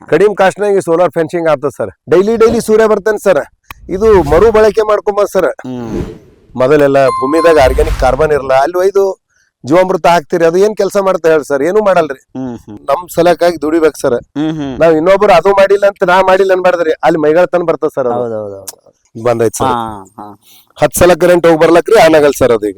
ಕಡಿಮೆ ಕಾಸ್ಟ್ನಾಗ solar fencing ಆಗ್ತದ ಸರ್ ಡೈಲಿ ಡೈಲಿ ಸೂರ್ಯ ಬರ್ತಾನೆ ಸರ್ ಇದು ಮರು ಬಳಕೆ ಮಾಡ್ಕೊಂಬ ಸರ್ ಮೊದಲೆಲ್ಲ ಭೂಮಿದಾಗ ಆರ್ಗ್ಯಾನಿಕ್ ಕಾರ್ಬನ್ ಇರಲ್ಲ. ಅಲ್ಲಿ ಒಯ್ದು ಜೀವಾಮೃತ ಹಾಕ್ತಿರಿ. ಅದು ಏನ್ ಕೆಲಸ ಮಾಡ್ತಾ ಹೇಳಿ ಸರ್ ಏನು ಮಾಡಲ್ರಿ. ನಮ್ ಸಲಕ್ಕಾಗಿ ದುಡಿಬೇಕು ಸರ್ ನಾವ್ ಇನ್ನೊಬ್ರು ಅದು ಮಾಡಿಲ್ಲ ಅಂತ ನಾ ಮಾಡಿಲ್ಲ ಅನ್ಬಾರ್ದ್ರಿ. ಅಲ್ಲಿ ಮೈಗಳ ತಂದ್ ಬರ್ತದ ಸರ್ ಬಂದೈತ್ ಸರ್ ಹತ್ ಸಲ ಕರೆಂಟ್ ಹೋಗಿ ಬರ್ಲಕ್ರಿ ಆನಾಗಲ್ ಸರ್ ಅದು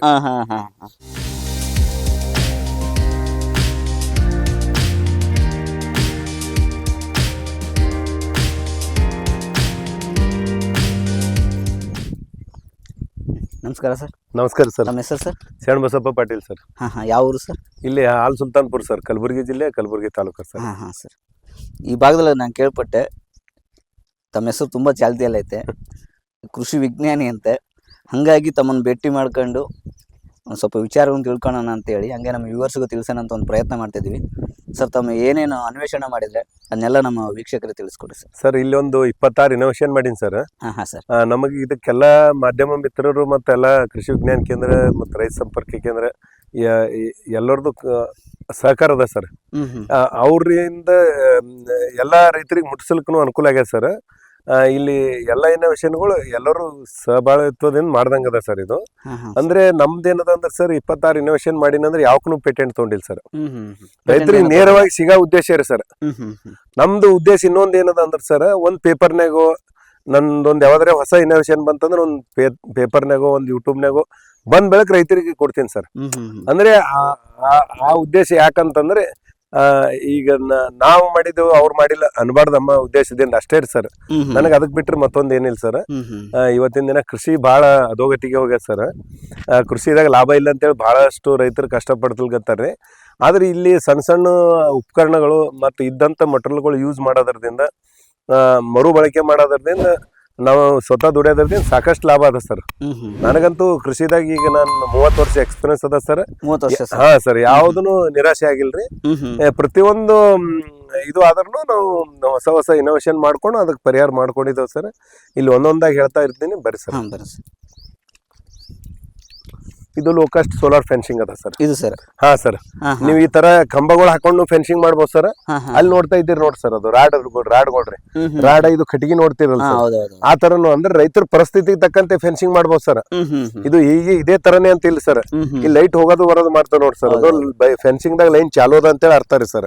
ನಮಸ್ಕಾರ ಸರ್. ನಮಸ್ಕಾರ ಸರ್. ನಮ್ಮ ಹೆಸರು ಸರ್? ಶರಣ ಬಸಪ್ಪ ಪಾಟೀಲ್ ಸರ್. ಹಾಂ ಹಾಂ ಯಾವ ಊರು ಸರ್? ಇಲ್ಲಿ ಹಾಲ್ ಸುಲ್ತಾನ್ಪುರ್ ಸರ್ ಕಲಬುರಗಿ ಜಿಲ್ಲೆ ಕಲಬುರಗಿ ತಾಲೂಕು ಸರ್. ಹಾಂ ಹಾಂ ಸರ್. ಈ ಭಾಗದಲ್ಲಿ ನಾನು ಕೇಳ್ಪಟ್ಟೆ ತಮ್ಮ ಹೆಸರು ತುಂಬ ಚಾಲ್ತಿಯಲ್ಲೈತೆ. ಕೃಷಿ ವಿಜ್ಞಾನಿ ಅಂತೆ. ಹಾಗಾಗಿ ತಮ್ಮನ್ನು ಭೇಟಿ ಮಾಡ್ಕೊಂಡು ಒಂದು ಸ್ವಲ್ಪ ವಿಚಾರವನ್ನು ತಿಳ್ಕೊಳ್ಳೋಣ ಅಂತೇಳಿ ಹಂಗೆ ನಮ್ಮ ವ್ಯೂವರ್ಸ್ಗೂ ತಿಳಿಸೋಣ ಅಂತ ಒಂದು ಪ್ರಯತ್ನ ಮಾಡ್ತಿದ್ದೀವಿ ಸರ್ ತಮ್ಮ ಏನೇನು ಅನ್ವೇಷಣೆ ಮಾಡಿದರೆ ಅದನ್ನೆಲ್ಲ ನಮ್ಮ ವೀಕ್ಷಕರಿಗೆ ತಿಳಿಸ್ಕೊಡಿ ಸರ್. ಸರ್ ಇಲ್ಲಿ ಒಂದು ಇಪ್ಪತ್ತಾರು ಇನೋವೇಷನ್ ಮಾಡೀನಿ ಸರ್. ಹಾಂ ಹಾಂ ಸರ್. ನಮಗೆ ಇದಕ್ಕೆಲ್ಲ ಮಾಧ್ಯಮ ಮಿತ್ರರು ಮತ್ತೆಲ್ಲ ಕೃಷಿ ವಿಜ್ಞಾನ ಕೇಂದ್ರ ಮತ್ತು ರೈತ ಸಂಪರ್ಕ ಕೇಂದ್ರ ಎಲ್ಲರದು ಸಹಕಾರ ಅದ ಸರ್. ಅವರಿಂದ ಎಲ್ಲ ರೈತರಿಗೆ ಮುಟ್ಟಿಸಲಿಕ್ಕೂ ಅನುಕೂಲ ಆಗ್ಯದ ಸರ್. ಇಲ್ಲಿ ಎಲ್ಲ ಇನೋವೇಷನ್ಗಳು ಎಲ್ಲರೂ ಸಹಭಾಳಿತ್ವದಿಂದ ಮಾಡ್ದಂಗ ಅದ ಸರ್ ಇದು. ಅಂದ್ರೆ ನಮ್ದೇನದ ಅಂದ್ರೆ ಸರ್ ಇಪ್ಪತ್ತಾರು ಇನೋವೇಷನ್ ಮಾಡೀನಂದ್ರೆ ಯಾವಕ್ಕೂ ಪೇಟೆಂಟ್ ತೊಗೊಂಡಿಲ್ಲ ಸರ್. ರೈತರಿಗೆ ನೇರವಾಗಿ ಸಿಗೋ ಉದ್ದೇಶ ರೀ ಸರ್. ನಮ್ದು ಉದ್ದೇಶ ಇನ್ನೊಂದ್ ಏನದ ಅಂದ್ರೆ ಸರ್ ಒಂದು ಪೇಪರ್ನಾಗೋ ನಂದೊಂದು ಯಾವ್ದಾರ ಹೊಸ ಇನೋವೇಷನ್ ಬಂತಂದ್ರೆ ಒಂದು ಪೇಪರ್ನಾಗೋ ಒಂದು ಯೂಟ್ಯೂಬ್ನಾಗೋ ಬಂದ್ ಬೆಳಕ್ ರೈತರಿಗೆ ಕೊಡ್ತೀನಿ ಸರ್. ಅಂದ್ರೆ ಆ- ಉದ್ದೇಶ ಯಾಕಂತಂದ್ರೆ ಈಗ ನಾವು ಮಾಡಿದೆವು ಅವ್ರು ಮಾಡಿಲ್ಲ ಅನ್ಬಾರ್ದು ನಮ್ಮ ಉದ್ದೇಶದಿಂದ ಅಷ್ಟೇ ರೀ ಸರ್ ನನಗೆ ಅದಕ್ಕೆ ಬಿಟ್ರೆ ಮತ್ತೊಂದು ಏನಿಲ್ಲ ಸರ್ ಇವತ್ತಿನ ದಿನ ಕೃಷಿ ಬಹಳ ಅಧೋಗತಿಗೆ ಹೋಗ್ಯದ ಸರ್ ಆ, ಕೃಷಿದಾಗ ಲಾಭ ಇಲ್ಲ ಅಂತೇಳಿ ಭಾಳಷ್ಟು ರೈತರು ಕಷ್ಟಪಡ್ತಿಲ್ಗತ್ತಾರೆ ಆದ್ರೆ ಇಲ್ಲಿ ಸಣ್ಣ ಸಣ್ಣ ಉಪಕರಣಗಳು ಮತ್ತು ಇದ್ದಂಥ ಮಟೀರಿಯಲ್ಗಳು ಯೂಸ್ ಮಾಡೋದ್ರದಿಂದ ಮರುಬಳಕೆ ಮರು ಬಳಕೆ ಮಾಡೋದ್ರದಿಂದ ನಾವು ಸ್ವತಃ ದುಡಿಯೋದ್ರಿಂದ ಸಾಕಷ್ಟು ಲಾಭ ಅದ ಸರ್. ನನಗಂತೂ ಕೃಷಿದಾಗ ಈಗ ನಾನು ಮೂವತ್ತು ವರ್ಷ ಎಕ್ಸ್ಪೀರಿಯನ್ಸ್ ಅದ ಸರ್. ಹಾ ಸರ್ ಯಾವ್ದು ನಿರಾಶೆ ಆಗಿಲ್ರಿ. ಪ್ರತಿಯೊಂದು ಇದು ಆದ್ರೂ ನಾವು ಹೊಸ ಹೊಸ ಇನೋವೇಷನ್ ಮಾಡ್ಕೊಂಡು ಅದಕ್ಕೆ ಪರಿಹಾರ ಮಾಡ್ಕೊಂಡಿದ್ದೇವೆ ಸರ್. ಇಲ್ಲಿ ಒಂದೊಂದಾಗಿ ಹೇಳ್ತಾ ಇರ್ತೀನಿ ಬರ್ರಿ ಸರ್. ಇದು ಲೋಕಸ್ಟ್ ಸೋಲಾರ್ ಫೆನ್ಸಿಂಗ್ ಅದ ಸರ್ ಇದು ಸರ್ ಹಾ ಸರ್ ನೀವು ಈ ತರ ಕಂಬಗಳು ಹಾಕೊಂಡು ಫೆನ್ಸಿಂಗ್ ಮಾಡ್ಬೋದು ಸರ್ ಅಲ್ಲಿ ನೋಡ್ತಾ ಇದ್ದೀರಿ ನೋಡಿ ಸರ್ ಅದು ರಾಡ್ ರಾಡ್ಗಳ್ರಿ ಹ್ಞೂ ಹ್ಞೂ ರಾಡ್ ಇದು ಕಟ್ಟಿಗೆ ನೋಡ್ತಿರಲ್ಲ ಆ ತರನು ಅಂದ್ರೆ ರೈತರ ಪರಿಸ್ಥಿತಿಗೆ ತಕ್ಕಂತೆ ಫೆನ್ಸಿಂಗ್ ಮಾಡ್ಬೋದು ಸರ್ ಇದು ಈಗ ಇದೇ ತರನೇ ಅಂತ ಇಲ್ಲ ಸರ್ ಇಲ್ಲಿ ಲೈಟ್ ಹೋಗೋದು ಬರೋದು ಮಾಡ್ತಾರೆ ನೋಡಿ ಸರ್ ಅದು ಫೆನ್ಸಿಂಗ್ ದಾಗ ಲೈನ್ ಚಾಲು ಅದ ಅಂತೇಳಿ ಅರ್ಥ ರೀ ಸರ್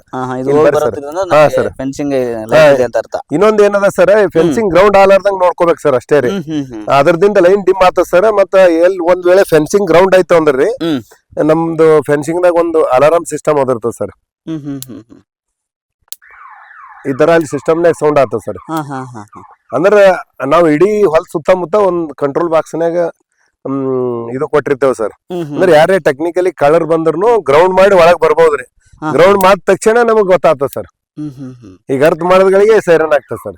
ಹಾ ಸರ್. ಫೆನ್ಸಿಂಗ್ ಇನ್ನೊಂದ್ ಏನದ ಸರ್ ಫೆನ್ಸಿಂಗ್ ಗ್ರೌಂಡ್ ಆಲಾರ್ದಂಗ್ ನೋಡ್ಕೋಬೇಕು ಸರ್ ಅಷ್ಟೇ ರೀ. ಅದರದಿಂದ ಲೈನ್ ಡಿಮ್ ಆತ ಸರ್ ಮತ್ತ ಎಲ್ಲಿ ಒಂದ್ ವೇಳೆ ಫೆನ್ಸಿಂಗ್ ಗ್ರೌಂಡ್ ಆಯ್ತು ಅಂದ್ರಿ. ನಮ್ದು ಫೆನ್ಸಿಂಗ್ ದಾಗ ಒಂದು ಅಲಾರಾಮ್ ಸಿಸ್ಟಮ್ ಅದಿರ್ತದ ಸರ್ ಈ ತರ ಅಲ್ಲಿ ಸಿಸ್ಟಮ್ನಾಗ ಸೌಂಡ್ ಆತದ ಸರ್ ಅಂದ್ರ ನಾವು ಇಡೀ ಹೊಲ ಸುತ್ತಮುತ್ತ ಒಂದ್ ಕಂಟ್ರೋಲ್ ಬಾಕ್ಸ್ನಾಗ ಹ್ಮ್ ಇದು ಕೊಟ್ಟಿರ್ತೇವೆ ಸರ್ ಅಂದ್ರೆ ಯಾರೇ ಟೆಕ್ನಿಕಲಿ ಕಳರ್ ಬಂದ್ರು ಗ್ರೌಂಡ್ ಮಾಡಿ ಒಳಗ್ ಬರ್ಬೋದ್ರಿ. ಗ್ರೌಂಡ್ ಮಾಡಿದ ತಕ್ಷಣ ನಮಗ್ ಗೊತ್ತಾಗ್ತದ ಸರ್ ಈಗ ಅರ್ಥ ಮಾಡೋದ್ಗಳಿಗೆ ಸೈರನ್ ಆಗ್ತದ ಸರ್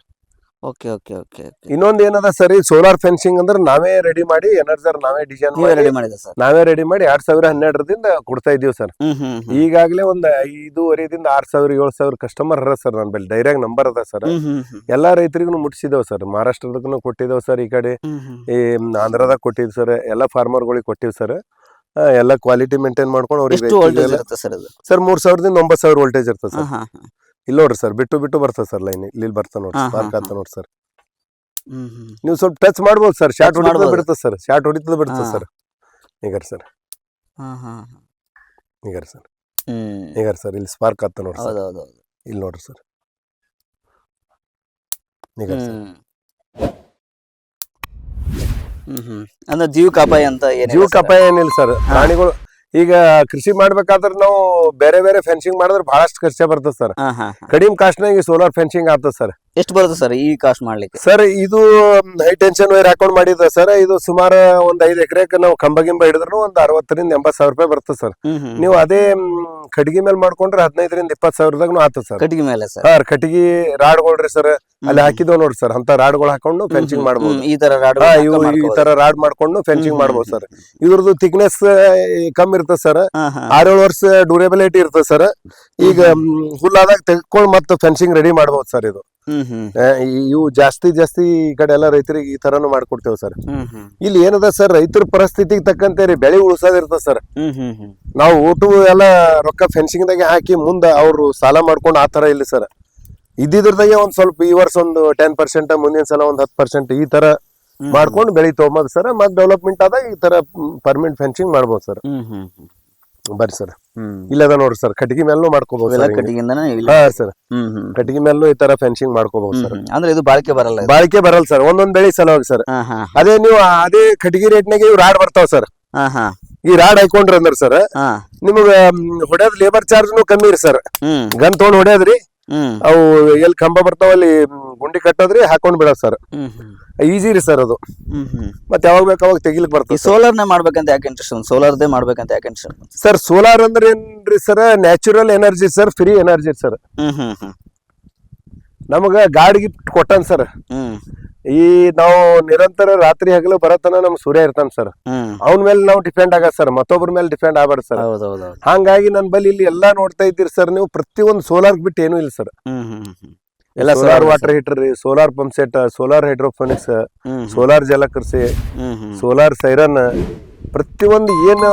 ಓಕೆ ಓಕೆ ಓಕೆ ಇನ್ನೊಂದ್ ಏನದ ಸರ್ ಈ ಸೋಲಾರ್ ಫೆನ್ಸಿಂಗ್ ಅಂದ್ರೆ ನಾವೇ ರೆಡಿ ಮಾಡಿ ಎನರ್ಜರ್ ನಾವೇ ಡಿಸೈನ್ ನೀವೇ ಮಾಡಿ ರೆಡಿ ಮಾಡಿದೆ ಸರ್ ನಾವೇ ರೆಡಿ ಮಾಡಿ ಎರಡ್ ಸಾವಿರ ಹನ್ನೆರಡರಿಂದ ಕೊಡ್ತಾ ಇದೀವಿ ಸರ್ ಹ್ಮ್ ಹ್ಮ್ ಹ್ಮ್. ಈಗಾಗಲೇ ಒಂದ್ ಐದೂವರೆದಿಂದ ಆರ್ ಸಾವಿರ ಏಳು ಸಾವಿರ ಕಸ್ಟಮರ್ ಅರ ಸರ್ ನನ್ ಬಳಿ ಡೈರೆಕ್ಟ್ ನಂಬರ್ ಅದ ಸರ್ ಹ್ಮ್ ಹ್ಮ್ ಹ್ಮ್. ಎಲ್ಲಾ ರೈತರಿಗೂ ಮುಟ್ಟಿಸಿದೇವ್ ಸರ್ ಮಹಾರಾಷ್ಟ್ರದಕ್ಕೂ ಕೊಟ್ಟಿದ್ದೇವೆ ಸರ್ ಈ ಕಡೆ. ಹ್ಮ್ ಹ್ಮ್. ಈ ಆಂಧ್ರದಾಗ ಕೊಟ್ಟಿದ್ವಿ ಸರ್ ಎಲ್ಲ ಫಾರ್ಮರ್ಗಳಿಗೆ ಕೊಟ್ಟಿವಿ ಸರ್ ಎಲ್ಲ ಕ್ವಾಲಿಟಿ ಮೇಂಟೈನ್ ಮಾಡ್ಕೊಂಡು ಎಷ್ಟು ವೋಲ್ಟೇಜ್ ಅವ್ರಿಗೆ ಇರುತ್ತೆ ಸರ್ ಅದು ಸರ್ ಮೂರ್ ಸಾವಿರದಿಂದ ಒಂಬತ್ತು ಸಾವಿರ ವೋಲ್ಟೇಜ್ ಇರ್ತದೆ ಹಾ ಸರ್ ಹಾ ಹಾ. ಇಲ್ಲಿ ನೋಡ್ರಿ ಸರ್ ಬಿಟ್ಟು ಬಿಟ್ಟು ಬರ್ತದೆ ಸರ್ ಲೈನ್ ಇಲ್ಲಿ ಬರ್ತಾ ನೋಡ್ರಿ ಸ್ಪಾರ್ಕ್ ಹಾ. ಆಗ್ತಾ ನೋಡಿ ಸರ್. ನೀವು ಸ್ವಲ್ಪ ಟಚ್ ಮಾಡ್ಬೋದು ಸರ್ ಶಾರ್ಟ್ ಹೊಡಿತದ. ಬಿಡ್ತದೆ ಸರ್ ಶಾರ್ಟ್ ಹೊಡಿತದ ಬಿಡ್ತದೆ. ಸರ್. ಈಗಾರ ಸರ್. ಈಗಾರ ಸರ್. ಈಗಾರ ಸರ್ ಇಲ್ಲಿ ಸ್ಪಾರ್ಕ್ ಆಗ್ತಾ ನೋಡ್ರಿ ಇಲ್ಲಿ ನೋಡ್ರಿ ಸರ್. ಈಗಾರ ಸರ್. ಹ್ಮ್. ಹ್ಮ್ ಹ್ಮ್. ಅಂದ್ರೆ ಜೀವಕ್ಕೆ ಅಪಾಯ ಅಂತ ಜೀವಕ? ಅಪಾಯ ಏನಿಲ್ಲ ಸರ್. ಪ್ರಾಣಿಗಳು ಈಗ ಕೃಷಿ ಮಾಡ್ಬೇಕಾದ್ರೆ ನಾವು ಬೇರೆ ಬೇರೆ ಫೆನ್ಸಿಂಗ್ ಮಾಡಿದ್ರೆ ಬಹಳಷ್ಟು ಖರ್ಚೆ ಬರ್ತದೆ ಸರ್. ಕಡಿಮೆ ಕಾಸ್ಟ್ನಾಗ ಸೋಲಾರ್ ಫೆನ್ಸಿಂಗ್ ಆಗ್ತದೆ ಸರ್ ಎಷ್ಟು ಬರುತ್ತೆ ಸರ್ ಈ ಕಾಸ್ಟ್ ಮಾಡ್ಲಿಕ್ಕೆ? ಸರ್ ಇದು ಹೈ ಟೆನ್ಷನ್ ವೈರ್ ಹಾಕೊಂಡ್ ಮಾಡಿದ ಸರ್ ಇದು ಸುಮಾರು ಒಂದ್ ಐದ್ ಎಕರೆಗೆ ನಾವು ಕಂಬ ಗಿಂಬ ಹಿಡಿದ್ರು ಒಂದ್ ಅರವತ್ತರಿಂದ ಎಂಬತ್ ಸಾವಿರ ರೂಪಾಯಿ ಬರುತ್ತೆ ಸರ್. ನೀವು ಅದೇ ಕಟ್ಗಿ ಮೇಲೆ ಮಾಡ್ಕೊಂಡ್ರೆ ಹದಿನೈದರಿಂದ ಇಪ್ಪತ್ ಸಾವಿರದಾಗ ಆತ ಸರ್. ಕಟ್ಟಿಗೆ ಮೇಲೆ ಸರ್. ಹಾ ಕಟ್ಗಿ ರಾಡ್ಗಳ್ರಿ ಸರ್ ಅಲ್ಲಿ ಹಾಕಿದ್ವಿ ನೋಡ್ರಿ ಸರ್ ಅಂತ ರಾಡ್ಗಳು ಹಾಕೊಂಡು ಫೆನ್ಸಿಂಗ್ ಮಾಡ್ಬೋದು. ಈ ತರ ರಾಡ್ ಈ ತರ ರಾಡ್ ಮಾಡ್ಕೊಂಡು ಫೆನ್ಸಿಂಗ್ ಮಾಡ್ಬೋದು ಸರ್. ಇದ್ರದ್ದು ಥಿಕ್ನೆಸ್ ಕಮ್ಮಿ ಇರ್ತದೆ ಸರ್. ಆರೇಳು ವರ್ಷ ಡ್ಯೂರೇಬಿಲಿಟಿ ಇರ್ತದೆ ಸರ್. ಈಗ ಹುಲ್ಲಾದಾಗ ತೆಗೆದುಕೊಂಡು ಮತ್ತೆ ಫೆನ್ಸಿಂಗ್ ರೆಡಿ ಮಾಡ್ಬೋದು ಸರ್ ಇದು. ಇವು ಜಾಸ್ತಿ ಜಾಸ್ತಿ ಈ ಕಡೆ ಎಲ್ಲ ರೈತರಿಗೆ ಈ ತರನು ಮಾಡ್ಕೊಡ್ತೇವೆ ಸರ್. ಇಲ್ಲಿ ಏನದ ಸರ್ ರೈತರ ಪರಿಸ್ಥಿತಿಗೆ ತಕ್ಕಂತೆ ರೀ ಬೆಳೆ ಉಳಿಸೋದಿರ್ತದೆ ಸರ್. ನಾವು ಊಟ ಎಲ್ಲ ರೊಕ್ಕ ಫೆನ್ಸಿಂಗ್ ದಾಗೆ ಹಾಕಿ ಮುಂದೆ ಅವ್ರು ಸಾಲ ಮಾಡ್ಕೊಂಡು ಆ ತರ ಇಲ್ಲ ಸರ್. ಇದ್ದಿದ್ರದಾಗೆ ಒಂದ್ ಸ್ವಲ್ಪ ಈ ವರ್ಷ ಒಂದು ಟೆನ್ ಪರ್ಸೆಂಟ್ ಮುಂದಿನ ಸಲ ಒಂದ್ ಹತ್ತು ಪರ್ಸೆಂಟ್ ಈ ತರ. ಮಾಡ್ಕೊಂಡು ಬೆಳಿ ತೊಗೊಂಬದ್ ಸರ್. ಮತ್ ಡೆವಲಪ್ಮೆಂಟ್ ಆದಾಗ ಈ ತರ ಪರ್ಮನೆಂಟ್ ಫೆನ್ಸಿಂಗ್ ಮಾಡ್ಬೋದು ಸರ್. ಬರ್ರಿ ಸರ್. ಇಲ್ಲದ ನೋಡ್ರಿ ಸರ್. ಕಟ್ಟಿಗೆ ಮೇಲೂ ಮಾಡ್ಕೋಬಹುದು ಕಟ್ಟಿಗೆಯಿಂದನೇ? ಇಲ್ಲ. ಹಾ ಸರ್. ಹ್ಮ್ ಹ್ಮ್ ಕಟ್ಟಿಗೆ ಮೇಲೂ ಈ ತರ ಫೆನ್ಸಿಂಗ್ ಮಾಡ್ಕೋಬಹುದು ಸರ್. ಅಂದ್ರೆ ಇದು ಬಾಳಿಕೆ ಬರಲ್ಲ ಇದು. ಬಾಳಿಕೆ ಬರಲ್ಲ ಸರ್. ಒಂದೊಂದ್ ಬೆಳಿ ಸಲುವಾಗಿ ಸರ್. ಹಾ ಹಾ. ಅದೇ ನೀವು ಅದೇ ಕಟ್ಟಿಗೆ ರೇಟ್ನಾಗೆ ಇವ್ ರಾಡ್ ಬರ್ತಾವ ಸರ್. ಹಾ ಹಾ. ಈ ರಾಡ್ ಹಾಕೊಂಡ್ರಿ ಅಂದ್ರ ಸರ್. ಹಾ. ನಿಮಗ ಹೊಡೆಯೋದ್ ಲೇಬರ್ ಚಾರ್ಜ್ನು ಕಮ್ಮಿ ರೀ ಸರ್. ಹ್ಮ್. ಗನ್ ತೊಗೊಂಡ್ ಹೊಡೆಯೋದ್ರಿ. ಅವು ಎಲ್ಲಿ ಕಂಬ ಬರ್ತಾವ ಅಲ್ಲಿ ಗುಂಡಿ ಕಟ್ಟೋದ್ರಿ ಹಾಕೊಂಡ್ ಬಿಡೋದು ಸರ್. ಈಸಿ ರೀ ಸರ್ ಅದು. ಹ್ಮ್ ಹ್ಮ್. ಮತ್ತೆ ಯಾವಾಗ ಬೇಕು ಅವಾಗ ತೆಗಿಲಿಕ್ ಬರ್ತದೆ ಸೋಲಾರ್ನೇ ಮಾಡ್ಬೇಕಂತ ಯಾಕೆ ಇಂಟ್ರೆಸ್ಟ್ ಸೋಲಾರ್ದೇ ಮಾಡ್ಬೇಕಂತ ಯಾಕೆ ಇಂಟ್ರೆಸ್ಟ್ ಸರ್ ಸೋಲಾರ್ ಅಂದ್ರೆ ಏನ್ರಿ sir? Natural energy sir free energy sir. ಹ್ಮ್ ಹ್ಮ್ ಹ್ಮ್. ನಮಗ ಗಾಡ್ ಗಿಫ್ಟ್ ಕೊಟ್ಟನ್ ಸರ್. ಈ ನಾವು ನಿರಂತರ ರಾತ್ರಿ ಹಗಲು ಬರತನ ನಮ್ ಸೂರ್ಯ ಇರ್ತಾನ ಸರ್ ಅವನ ಮೇಲೆ ನಾವು ಡಿಪೆಂಡ್ ಆಗ ಸರ್ ಮತ್ತೊಬ್ಬರ ಮೇಲೆ ಡಿಪೆಂಡ್ ಆಗಬಾರ್ದು ಸರ್ ಹಂಗಾಗಿ ನನ್ ಬಲ್ಲಿ ಇಲ್ಲಿ ಎಲ್ಲಾ ನೋಡ್ತಾ ಇದ್ದೀರಿ ಸರ್ ನೀವು ಪ್ರತಿಯೊಂದು ಸೋಲಾರ್ ಬಿಟ್ಟು ಏನೂ ಇಲ್ಲ ಸರ್ ಎಲ್ಲ ಸೋಲಾರ್ ವಾಟರ್ ಹೀಟರ್ ರೀ solar pump set solar hydroponics solar ಜಲಕೃಷಿ ಸೋಲಾರ್ ಸೈರನ್ ಪ್ರತಿಯೊಂದು ಏನ್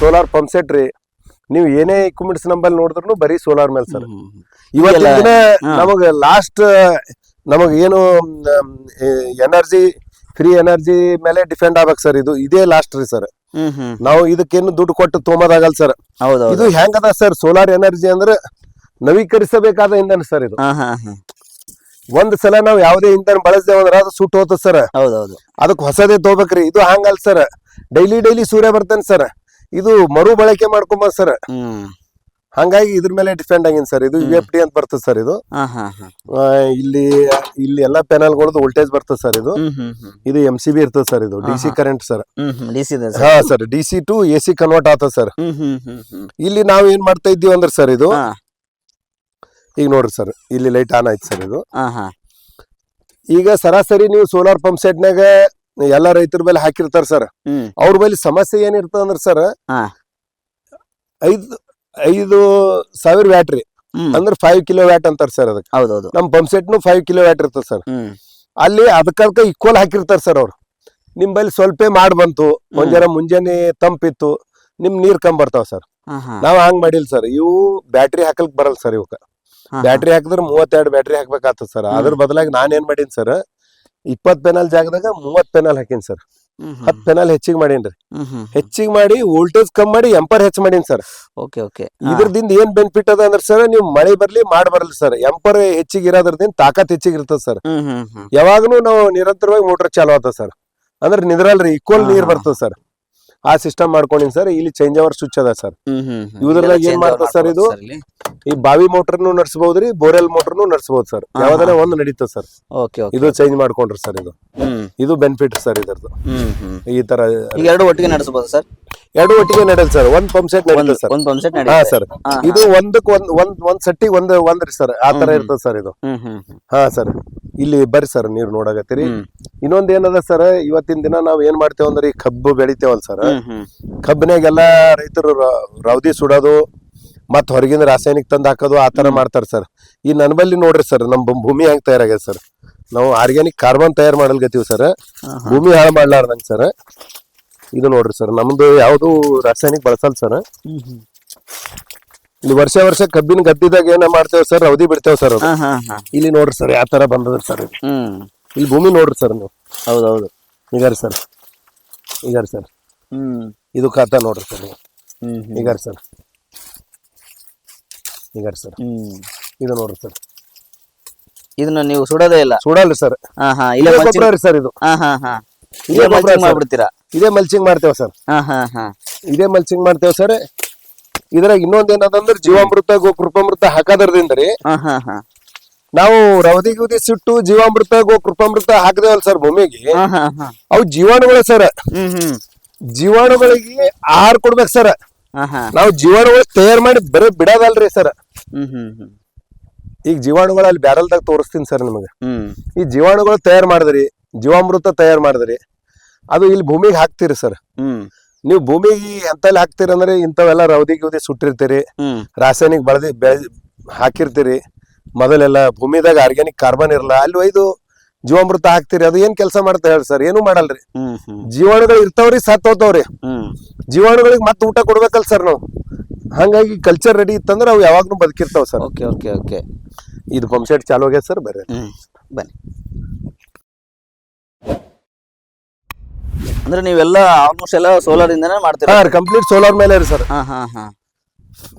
ಸೋಲಾರ್ ಪಂಪ್ ಸೆಟ್ ರೀ ನೀವು ಏನೇ ಇಕ್ವಿಪ್ಮೆಂಟ್ಸ್ ನಂಬಲ್ಲಿ ನೋಡಿದ್ರು ಬರೀ ಸೋಲಾರ್ ಮೇಲೆ ಸರ್. ಇವತ್ತಿನ. ನಮಗ ಲಾಸ್ಟ್ ನಮಗ ಏನು ಎನರ್ಜಿ ಫ್ರೀ ಎನರ್ಜಿ ಮೇಲೆ ಡಿಪೆಂಡ್ ಆಗ್ಬೇಕು ಸರ್ ಇದು. ಇದೇ ಲಾಸ್ಟ್ ರೀ ಸರ್. ನಾವು ಇದಕ್ಕೇನು ದುಡ್ಡು ಕೊಟ್ಟು ತೊಗೊಂಬೋದಾಗಲ್ಲ ಸರ್. ಇದು ಹೆಂಗದ ಸರ್ ಸೋಲಾರ್ ಎನರ್ಜಿ ಅಂದ್ರೆ ನವೀಕರಿಸಬೇಕಾದ ಇಂಧನ ಸರ್ ಇದು. ಒಂದ್ ಸಲ ನಾವು ಯಾವುದೇ ಇಂಧನ ಬಳಸ್ದೇವ ಅಂದ್ರೆ ಅದು ಸುಟ್ಟು ಹೋತ ಸರ್. ಹೌದೌದು. ಅದಕ್ಕೆ ಹೊಸದೇ ತಗೋಬೇಕ್ರಿ. ಇದು ಹಂಗಲ್ ಸರ್. ಡೈಲಿ ಡೈಲಿ ಸೂರ್ಯ ಬರ್ತಾನೆ ಸರ್. ಇದು ಮರು ಬಳಕೆ ಮಾಡ್ಕೊಂಬ ಸರ್. ಹ್ಮ್. ಹಂಗಾಗಿ ಇದ್ರ ಮೇಲೆ ಡಿಪೆಂಡ್ ಆಗಿನ್ ಸರ್ ಇದು ಯುಎಫ್ ಡಿ ಅಂತ ಬರ್ತದೆ ಸರ್ ಇದು. ಆ, ಇಲ್ಲಿ ಇಲ್ಲಿ ಎಲ್ಲಾ ಪ್ಯಾನಲ್ಗಳದ್ದು ವೋಲ್ಟೇಜ್ ಬರ್ತದೆ ಸರ್ ಇದು. ಇದು ಎಂ ಸಿ ಬಿ ಇರ್ತದೆ ಸರ್ ಇದು. ಡಿ ಸಿ ಕರೆಂಟ್ ಸರ್ ಹಾ sir D C to A C convert ಆತದ ಸರ್ ಇಲ್ಲಿ ನಾವ್ ಏನ್ ಮಾಡ್ತಾ ಇದ್ದೀವಿ ಅಂದ್ರೆ ಸರ್ ಇದು. ಈಗ ನೋಡ್ರಿ ಸರ್ ಇಲ್ಲಿ ಲೈಟ್ ಆನ್ ಆಯ್ತು ಸರ್ ಇದು. ಈಗ ಸರಾಸರಿ ನೀವು ಸೋಲಾರ್ ಪಂಪ್ ಸೆಟ್ನಾಗ ಎಲ್ಲಾ ರೈತರ ಮೇಲೆ ಹಾಕಿರ್ತಾರ ಸರ್ ಅವ್ರ ಮೇಲೆ ಸಮಸ್ಯೆ ಏನಿರ್ತದ ಅಂದ್ರೆ ಸರ್ ಹಾ. ಐದು ಐದು ಸಾವಿರ ವ್ಯಾಟ್ ರೀ ಅಂದ್ರೆ ಫೈವ್ ಕಿಲೋ ವ್ಯಾಟ್ ಅಂತಾರ ಸರ್ ಅದಕ್ಕೆ. ಹೌದೌದು. ನಮ್ ಪಂಪ್ ಸೆಟ್ನು ಫೈವ್ ಕಿಲೋ ವ್ಯಾಟ್ ಇರ್ತದೆ ಸರ್ ಅಲ್ಲಿ ಅದಕ್ಕ ಈಕ್ವಲ್ ಹಾಕಿರ್ತಾರ ಸರ್ ಅವ್ರು. ನಿಂಬಲ್ಲಿ ಸ್ವಲ್ಪ ಮಾಡ್ ಬಂತು ಒಂದರ ಮುಂಜಾನೆ ತಂಪಿತ್ತು ನಿಮ್ ನೀರ್ ಕಮ್ ಬರ್ತಾವ ಸರ್ ನಾವ್ ಹಂಗ್ ಮಾಡಿಲ್ಲ ಸರ್ ಇವು ಬ್ಯಾಟ್ರಿ ಹಾಕಲ್ಕ್ ಬರಲ್ಲ ಸರ್ ಇವಕ್ಕ ಬ್ಯಾಟ್ರಿ ಹಾಕಿದ್ರೆ ಮೂವತ್ತೆರಡು ಬ್ಯಾಟ್ರಿ ಹಾಕ್ಬೇಕಾಗ್ತದೆ ಸರ್ ಅದ್ರ ಬದಲಾಗಿ ನಾನ್ ಏನ್ ಮಾಡೀನಿ ಸರ್ ಇಪ್ಪತ್ ಪೆನಲ್ ಜಾಗದಾಗ ಮೂವತ್ ಪೆನಲ್ ಹಾಕಿನಿ ಸರ್ ಹತ್ ಪೆನಾಲ್ ಹೆಚ್ಚಿಗೆ ಮಾಡೇನ್ರಿ. ಹೆಚ್ಚಿಗೆ ಮಾಡಿ ವೋಲ್ಟೇಜ್ ಕಮ್ಮಿ ಮಾಡಿ ಎಂಪರ್ ಹೆಚ್ಚು ಮಾಡೀನಿ ಸರ್ ಓಕೆ ಓಕೆ ಇದ್ರದಿಂದ ಏನ್ ಬೆನಿಫಿಟ್ ಅದ ಅಂದ್ರೆ ಸರ್ ನೀವು ಮಳೆ ಬರ್ಲಿ ಮಾಡ್ ಬರಲಿ ಸರ್ ಎಂಪರ್ ಹೆಚ್ಚಿಗೆ ಇರೋದ್ರದಿಂದ ತಾಕತ್ ಹೆಚ್ಚಿಗೆ ಇರ್ತದೆ ಸರ್ ಯಾವಾಗನು ನಾವು ನಿರಂತರವಾಗಿ ಮೋಟರ್ ಚಾಲು ಆತದ ಸರ್ ಅಂದ್ರೆ ನಿದ್ರಲ್ರಿ ಈಕ್ವಲ್ ನೀರ್ ಬರ್ತದ ಸರ್ ಆ ಸಿಸ್ಟಮ್ ಮಾಡ್ಕೊಂಡಿನಿ ಸರ್ ಇಲ್ಲಿ ಚೇಂಜ್ ಅವರ್ ಸ್ವಿಚ್ ಅದ ಸರ್ ಇದೆಲ್ಲ ಏನ್ ಮಾಡ್ತದ ಸರ್ ಇದು? ಈ ಬಾವಿ ಮೋಟರ್ನು ನಡ್ಸಬಹುದ್ರಿ? ಬೋರೆಲ್ ಮೋಟರ್ನು ನಡೆಸಬಹುದು ಸರ್. ಯಾವ್ದಾರ. ಒಂದ್ ನಡೀತದೆ ಸರ್. ಓಕೆ ಓಕೆ ಇದು ಚೇಂಜ್ ಮಾಡ್ಕೊಂಡ್ರಿ ಸರ್ ಇದು. ಇದು ಬೆನಿಫಿಟ್ ಸರ್ ಇದರದು ಈ ತರ ಈಗ ಎರಡು ಒಟ್ಟಿಗೆ ನಡೆಸಬಹುದು ಸರ್? ಎರಡು ಒಟ್ಟಿಗೆ ನಡೆಯಲ್ ಸರ್. ಒಂದ್ ಪಂಪ್ ಸೆಟ್ ಒಂದ್ ನಡೀತದೆ ಸರ್. ಒಂದ್ ಪಂಪ್ ಸೆಟ್ ಹಾ ಸರ್. ಇದು ಒಂದಕ್ಕೆ ಒಂದ್ ಒಂದ್ ಒಂದ್ ಸಟ್ಟಿ ಒಂದ್ ಒಂದ್ರಿ ಸರ್. ಆ ತರ ಇರ್ತದೆ ಸರ್ ಇದು. ಹಾ ಸರ್. ಇಲ್ಲಿ ಬರ್ರಿ ಸರ್ ನೀರು ನೋಡಾಕತ್ತೀರಿ. ಇನ್ನೊಂದ್ ಏನದ ಸರ್ ಇವತ್ತಿನ ದಿನ ನಾವ್ ಏನ್ ಮಾಡ್ತೇವ ಅಂದ್ರೆ ಈ ಕಬ್ಬು ಬೆಳಿತೇವಲ್ ಸರ್. ಕಬ್ಬಿನಾಗೆಲ್ಲ ರೈತರು ರ- ರೌದಿ ಸುಡೋದು ಮತ್ ಹೊರಗಿಂದ ರಾಸಾಯನಿಕ ತಂದು ಹಾಕೋದು ಆ ಥರ ಮಾಡ್ತಾರೆ ಸರ್. ಈ ನನ್ನ ಬಲ್ಲಿ ನೋಡ್ರಿ ಸರ್ ನಮ್ಮ ಭೂಮಿ ಹೆಂಗ್ ತಯಾರಾಗ್ಯದ ಸರ್. ನಾವು ಆರ್ಗ್ಯಾನಿಕ್ ಕಾರ್ಬನ್ ತಯಾರು ಮಾಡಲ್ಗತ್ತೀವಿ ಸರ್. ಭೂಮಿ ಹಾಳು ಮಾಡ್ಲಾರ್ದಂಗೆ ಸರ್. ಇದು ನೋಡ್ರಿ ಸರ್ ನಮ್ದು ಯಾವುದು ರಾಸಾಯನಿಕ ಬಳಸಲ್ ಸರ್. ಇಲ್ಲಿ ವರ್ಷ ವರ್ಷ ಕಬ್ಬಿನ ಗದ್ದಿದಾಗ ಏನ ಮಾಡ್ತೇವೆ ಸರ್ ಅವಧಿ ಬಿಡ್ತೇವೆ ಸರ್ ಇಲ್ಲಿ ನೋಡ್ರಿ ಸರ್ ಯಾವ ತರ ಬಂದದ ಸರ್ ಇಲ್ಲಿ ಭೂಮಿ ನೋಡ್ರಿ ಸರ್ ನೀವು. ಹೌದೌದು. ರೀ ಸರ್. ಈಗ ಸರ್. ಇದು ಖಾತಾ ನೋಡ್ರಿ ಸರ್ ಹ್ಮ್. ಸರ್. ಈಗಾರಿ ಸರ್ ಹ್ಮ್. ಇದು ನೋಡ್ರಿ ಸರ್. ಇದನ್ನ ನೀವು ಸುಡೋದೇ ಇಲ್ಲ? ಸುಡಲ್ರಿ ಸರ್. ಹಾ ಹಾ ಇಲ್ಲೇ ಇದೇ ಮಲ್ಚಿಂಗ್ ಗೊಬ್ಬರ ರೀ ಸರ್ ಇದು. ಹಾ ಹಾ ಹಾ. ಇದೇ ಗೊಬ್ಬರ ಮಲ್ಚಿಂಗ್ ಸರ್. ಮಾಡ್ಬಿಡ್ತೀರಾ? ಇದೇ ಮಲ್ಚಿಂಗ್ ಮಾಡ್ತೇವೆ ಸರ್. ಹಾ ಹಾ ಹಾ. ಇದೇ ಮಲ್ಚಿಂಗ್ ಮಾಡ್ತೇವೆ ಸರ್. ಇದ್ರಾಗ ಇನ್ನೊಂದ್ ಏನದಂದ್ರೆ ಜೀವಾಮೃತ ಗೋ ಕೃಪಾಮೃತ ಹಾಕೋದ್ರದಿಂದ ರೀ ಹಾ ಹಾ ಹಾ. ನಾವು ರವದಿ ಗುದಿ ಸಿಟ್ಟು ಜೀವಾಮೃತ ಗೋ ಕೃಪಾಮೃತ ಹಾಕದೇವಲ್ ಸರ್ ಭೂಮಿಗೆ. ಹಾ ಹಾ ಹಾ. ಅವು ಜೀವಾಣುಗಳ ಸರ್. ಹ್ಮ್ ಹ್ಮ್. ಜೀವಾಣುಗಳಿಗೆ ಆಹಾರ ಕೊಡ್ಬೇಕು ಸರ್. ಹಾ ಹಾ. ನಾವು ಜೀವಾಣುಗಳು ತಯಾರು ಮಾಡಿ ಬರೀ ಬಿಡೋದಲ್ರಿ ಸರ್. ಹ್ಮ್ ಹ್ಮ್ ಹ್ಮ್. ಈಗ ಜೀವಾಣುಗಳು ಅಲ್ಲಿ ಬ್ಯಾರಲ್ದಾಗ ತೋರಿಸ್ತೀನಿ ಸರ್ ನಿಮಗೆ. ಹ್ಮ್. ಈ ಜೀವಾಣುಗಳು ತಯಾರು ಮಾಡಿದ್ರಿ ಜೀವಾಮೃತ ತಯಾರು ಮಾಡಿದ್ರಿ ಅದು ಇಲ್ಲಿ ಭೂಮಿಗೆ ಹಾಕ್ತೀರಿ ಸರ್. ಹ್ಮ್. ನೀವು ಭೂಮಿಗೆ ಎಂತಲ್ಲಿ ಹಾಕ್ತೀರಿ ಅಂದ್ರೆ ಇಂಥವೆಲ್ಲ ರೌದಿ ಗಿವದಿ ಸುಟ್ಟಿರ್ತೀರಿ ಹ್ಮ್. ರಾಸಾಯನಿಕ ಬಳದಿ ಬೆಳೆ ಹಾಕಿರ್ತೀರಿ ಮೊದಲೆಲ್ಲ ಭೂಮಿದಾಗ ಆರ್ಗ್ಯಾನಿಕ್ ಕಾರ್ಬನ್ ಇರಲ್ಲ ಅಲ್ಲಿ ಒಯ್ದು ಜೀವಾಮೃತ ಹಾಕ್ತಿರಿ ಅದು ಏನ್ ಕೆಲಸ ಮಾಡ್ತಾ ಹೇಳಿ ಸರ್ ಏನು ಮಾಡಲ್ರಿ. ಜೀವಾಣುಗಳು ಇರ್ತಾವ್ರಿ ಸತ್ ಹೋಗ್ತಾವ್ರಿ ಹ್ಮ್. ಜೀವಾಣುಗಳಿಗೆ ಮತ್ತೆ ಊಟ ಕೊಡ್ಬೇಕಲ್ ಸರ್ ನಾವು. ಹಂಗಾಗಿ ಕಲ್ಚರ್ ರೆಡಿ ಇತ್ತಂದ್ರೆ ಅವು ಯಾವಾಗ್ಲೂ ಬದುಕಿರ್ತಾವ ಸರ್. Okay okay okay. ಇದು ಪಂಪ್ ಸೆಟ್ ಚಾಲು ಆಗ್ಯದ ಸರ್ ಬರ್ರಿ. ಬನ್ನಿ. ಅಂದ್ರೆ ನೀವೆಲ್ಲ ಆಲ್ಮೋಸ್ಟ್ ಎಲ್ಲ ಸೋಲಾರ್ ಇಂದನೇ ಮಾಡ್ತೀರಾ? ಕಂಪ್ಲೀಟ್ ಸೋಲಾರ್ ಮೇಲೆ ರೀ ಸರ್. ಹಾ ಹಾ ಹಾ.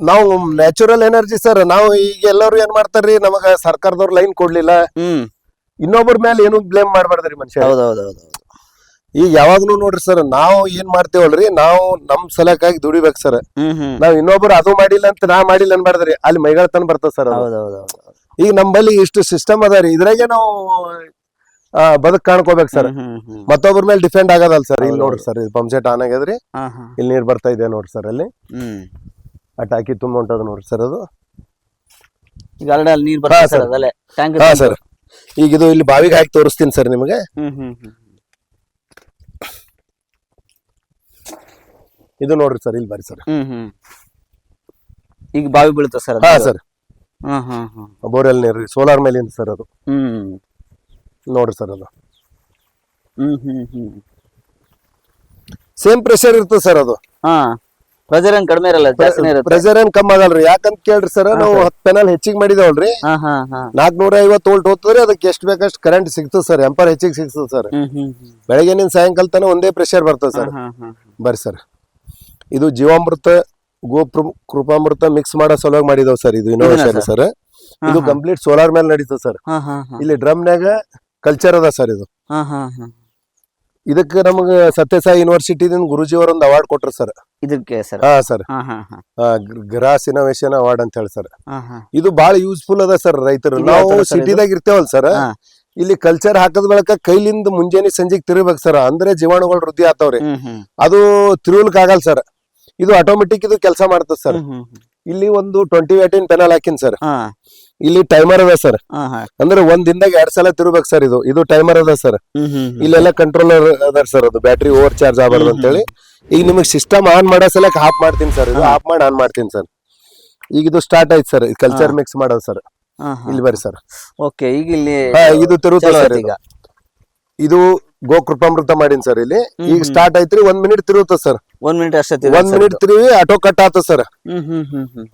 ನಾವು ನ್ಯಾಚುರಲ್ ಎನರ್ಜಿ ಸರ್ ನಾವು ಈಗ ಎಲ್ಲರೂ ಏನ್ ಮಾಡ್ತಾರ್ರಿ ನಮಗ ಸರ್ಕಾರದವ್ರು ಲೈನ್ ಕೊಡ್ಲಿಲ್ಲ. ಹ್ಮ್. ಇನ್ನೊಬ್ಬರ ಮೇಲೆ ಏನು ಬ್ಲೇಮ್ ಮಾಡಬಾರ್ದ್ರಿ ಮನುಷ್ಯ? ಹೌದೌದೌದು ಈಗ ಯಾವಾಗ್ಲೂ ನೋಡ್ರಿ ಸರ್ ನಾವು ಏನ್ ಮಾಡ್ತೇವಲ್ರಿ? ನಾವು ನಮ್ ಸಲಕ್ಕಾಗಿ ದುಡಿಬೇಕು ಸರ್ ಹ್ಮ್ ಹ್ಮ್. ನಾವ್ ಇನ್ನೊಬ್ರು ಅದು ಮಾಡಿಲ್ಲ ಅಂತ ನಾ ಮಾಡಿಲ್ಲ ಅನ್ಬಾರ್ದ್ರಿ. ಅಲ್ಲಿ ಮೈಗಳತನ ಬರ್ತದ ಸರ್ ಅದು. ಹೌದೌದೌದು. ಈಗ ನಮ್ಮಲ್ಲಿ ಇಷ್ಟು ಸಿಸ್ಟಮ್ ಅದ ರೀ. ಇದ್ರಾಗೆ ನಾವು ಆ, ಬದುಕ್ ಕಾಣ್ಕೋಬೇಕು ಸರ್ ಹ್ಮ್ ಮತ್ತೊಬ್ಬರ ಮೇಲೆ ಡಿಫೆಂಡ್ ಆಗದಲ್ಲ ಸರ್ ಇಲ್ಲಿ ನೋಡ್ರಿ ಸರ್ ಇದು ಪಂಪ್ ಸೆಟ್ ಆನ್ ಆಗ್ಯದ್ರಿ. ಹಾ ಹಾ. ಇಲ್ಲಿ ನೀರ್ ಬರ್ತಾ ಇದೆ ನೋಡ್ರಿ ಸರ್ ಅಲ್ಲಿ. ಹ್ಮ್. ಆ ಟಾಕಿ ತುಂಬ ಹೊಂಟದ ನೋಡ್ರಿ ಸರ್ ಅದು. ಈಗ ಆಲ್ರೆಡಿ ಅಲ್ಲಿ ನೀರ್ ಬರ್ತದೆ ಹಾ, ಸರ್ sir. ಅದಲ್ಲೇ. ಟ್ಯಾಂಕ್ ಹಾ ಸರ್ ಈಗ ಇದು ಇಲ್ಲಿ ಬಾವಿಗೆ ಹಾಕಿ ತೋರಿಸ್ತೀನಿ ಸರ್ ನಿಮಗೆ. ಇದು ನೋಡ್ರಿ ಸರ್ ಇಲ್ಲಿ ಬರ್ರಿ ಸರ್. ಈಗ ಬಾವಿ ಬೀಳುತ್ತೆ ಸರ್ ಹಾ ಸರ್. ಬೋರ್ವೆಲ್ ನೀರು ಸೋಲಾರ್ ಮೇಲೆ ಸರ್ ಅದು. ಹ್ಮ್ ನೋಡ್ರಿ ಸರ್ ಅದು. ಹ್ಮ್ ಹ್ಮ್ ಹ್ಮ್. ಸೇಮ್ ಪ್ರೆಷರ್ ಇರ್ತದೆ ಸರ್ ಅದು. ಹಾ. ಪ್ರೆಜರ್ ಏನ್ ಕಡಿಮೆ ಇರಲ್ಲ ಜಾಸ್ತಿನೇ ಇರುತ್ತೆ. ಪ್ರೆಷರ್ ಏನ್ ಕಮ್ಮಿ ಆಗಲ್ರಿ ಯಾಕಂತ ಕೇಳ್ರಿ ಸರ್ ನಾವು ಹತ್ತು ಪೆನಲ್ ಹೆಚ್ಚಿಗೆ ಮಾಡಿದೇವಲ್ರಿ. ಹಾ ಹಾ ಹಾ. ನಾಲ್ಕನೂರ ಐವತ್ತು ವೋಲ್ಟ್ ಹೋಗ್ತದ್ರಿ ಅದಕ್ಕೆ ಎಷ್ಟು ಬೇಕಷ್ಟು ಕರೆಂಟ್ ಸಿಗ್ತದೆ ಸರ್. ಎಂಪರ್ ಹೆಚ್ಚಿಗೆ ಸಿಗ್ತದೆ ಸರ್. ಹ್ಮ್ ಹ್ಮ್ ಹ್ಮ್. ಬೆಳಗ್ಗೆನಿಂದ ಸಾಯಂಕಾಲ ತನಕ ಒಂದೇ ಪ್ರೆಷರ್ ಬರ್ತದೆ ಸರ್. ಹಾ ಹಾ ಬರ್ರಿ ಸರ್. ಇದು ಜೀವಾಮೃತ ಗೋ ಕೃಪಾಮೃತ ಮಿಕ್ಸ್ ಮಾಡೋ ಸಲುವಾಗಿ ಮಾಡಿದವ್ ಸರ್ ಇದು ಇನ್ನೋವೇಷನ್ ಸರ್. ಇದು ಕಂಪ್ಲೀಟ್ ಸೋಲಾರ್ ಮೇಲೆ ನಡೀತದೆ ಸರ್. ಹಾ ಹಾ ಹಾ. ಇಲ್ಲಿ ಡ್ರಮ್ನಾಗ ಕಲ್ಚರ್ ಅದ ಸರ್ ಇದು. ಹಾ ಹಾ ಹಾ. ಇದಕ್ಕೆ ನಮಗೆ ಸತ್ಯಸಾಯಿ ಯೂನಿವರ್ಸಿಟಿದಿಂದ ಗುರುಜಿ ಅವರು ಒಂದು ಅವಾರ್ಡ್ ಕೊಟ್ಟರು ಸರ್ ಇದಕ್ಕೆ ಸರ್ ಹಾ ಸರ್ ಹಾ ಹಾ ಹಾ. ಗ್ರಾಸ್ ಇನೋವೇಷನ್ ಅವಾರ್ಡ್ ಅಂತ ಹೇಳಿ ಸರ್ ಹಾ ಹಾ. ಇದು ಬಹಳ ಯೂಸ್ಫುಲ್ ಅದ ಸರ್ ರೈತರು. ಯಾವ ನಾವು sir? ಸಿಟಿದಾಗ ಇರ್ತೇವಲ್ ಸರ್ ಹಾ. ಇಲ್ಲಿ ಕಲ್ಚರ್ ಹಾಕದ ಬಳಕ ಕೈಲಿಂದ ಮುಂಜಾನೆ ಸಂಜೆಗೆ ತಿರುಗ್ಬೇಕು ಸರ್ ಅಂದ್ರೆ ಜೀವಾಣುಗಳು ವೃದ್ಧಿ ಹ್ಮ್ ಹ್ಮ್. ಅದು ತಿರುವಲ್ಕ್ ಆಗಲ್ಲ ಸರ್ ಇದು ಆಟೋಮೆಟಿಕ್ ಇದು ಕೆಲಸ ಮಾಡ್ತದೆ ಸರ್ ಹ್ಮ್ ಹ್ಮ್ ಹ್ಮ್. ಇಲ್ಲಿ ಒಂದು ಟ್ವೆಂಟಿ ಏಟೀನ್ ಪೆನಲ್ ಹಾಕಿನ್ ಸರ್ ಹಾ. ಇಲ್ಲಿ ಟೈಮರ್ ಅದ ಸರ್ ಅಂದ್ರೆ ಒಂದ್ ದಿನದಾಗ ಎರಡ್ ಸಲ ತಿರುಬೇಕು ಸರ್ ಇದು. ಇದು ಟೈಮರ್ ಅದ ಸರ್. ಇಲ್ಲೆಲ್ಲ ಕಂಟ್ರೋಲರ್ ಅದ ಸರ್ ಅದು. ಬ್ಯಾಟ್ರಿ ಓವರ್ ಚಾರ್ಜ್ ಆಗಬಾರ್ದು ಅಂತ ಅಂತೇಳಿ. ಈಗ ನಿಮಗೆ ಸಿಸ್ಟಮ್ ಆನ್ ಮಾಡೋ ಸಲಕ್ ಆಫ್ ಮಾಡ್ತೀನಿ ಸರ್ ಇದು. ಆಫ್ ಮಾಡಿ ಆನ್ ಮಾಡ್ತೀನಿ ಸರ್ ಈಗ ಇದು ಸ್ಟಾರ್ಟ್ ಆಯ್ತು ಸರ್ ಕಲ್ಚರ್ ಮಿಕ್ಸ್ ಮಾಡೋದು ಸರ್ ಇಲ್ಲಿ ಬರ್ರಿ ಸರ್ ಓಕೆ ಈಗ ಇಲ್ಲಿ ಇದು ತಿರುಗುತ್ತಲ್ಲ ಸರ್ ಇದು. ಈಗ. ಇದು ಗೋ ಕೃಪಾಮೃತ ಮಾಡೀನಿ ಸರ್ ಇಲ್ಲಿ. ಈಗ. ಸ್ಟಾರ್ಟ್ ಆಯ್ತ್ರಿ ಒಂದ್ ಮಿನಿಟ್ ತಿರುಗುತ್ತ ಸರ್ ಒಂದ್ ಮಿನಿಟ್ ಅಷ್ಟೇ ಒಂದ್ ಮಿನಿಟ್ ತಿರುವಿ ಆಟೋ ಕಟ್ ಆತ ಸರ್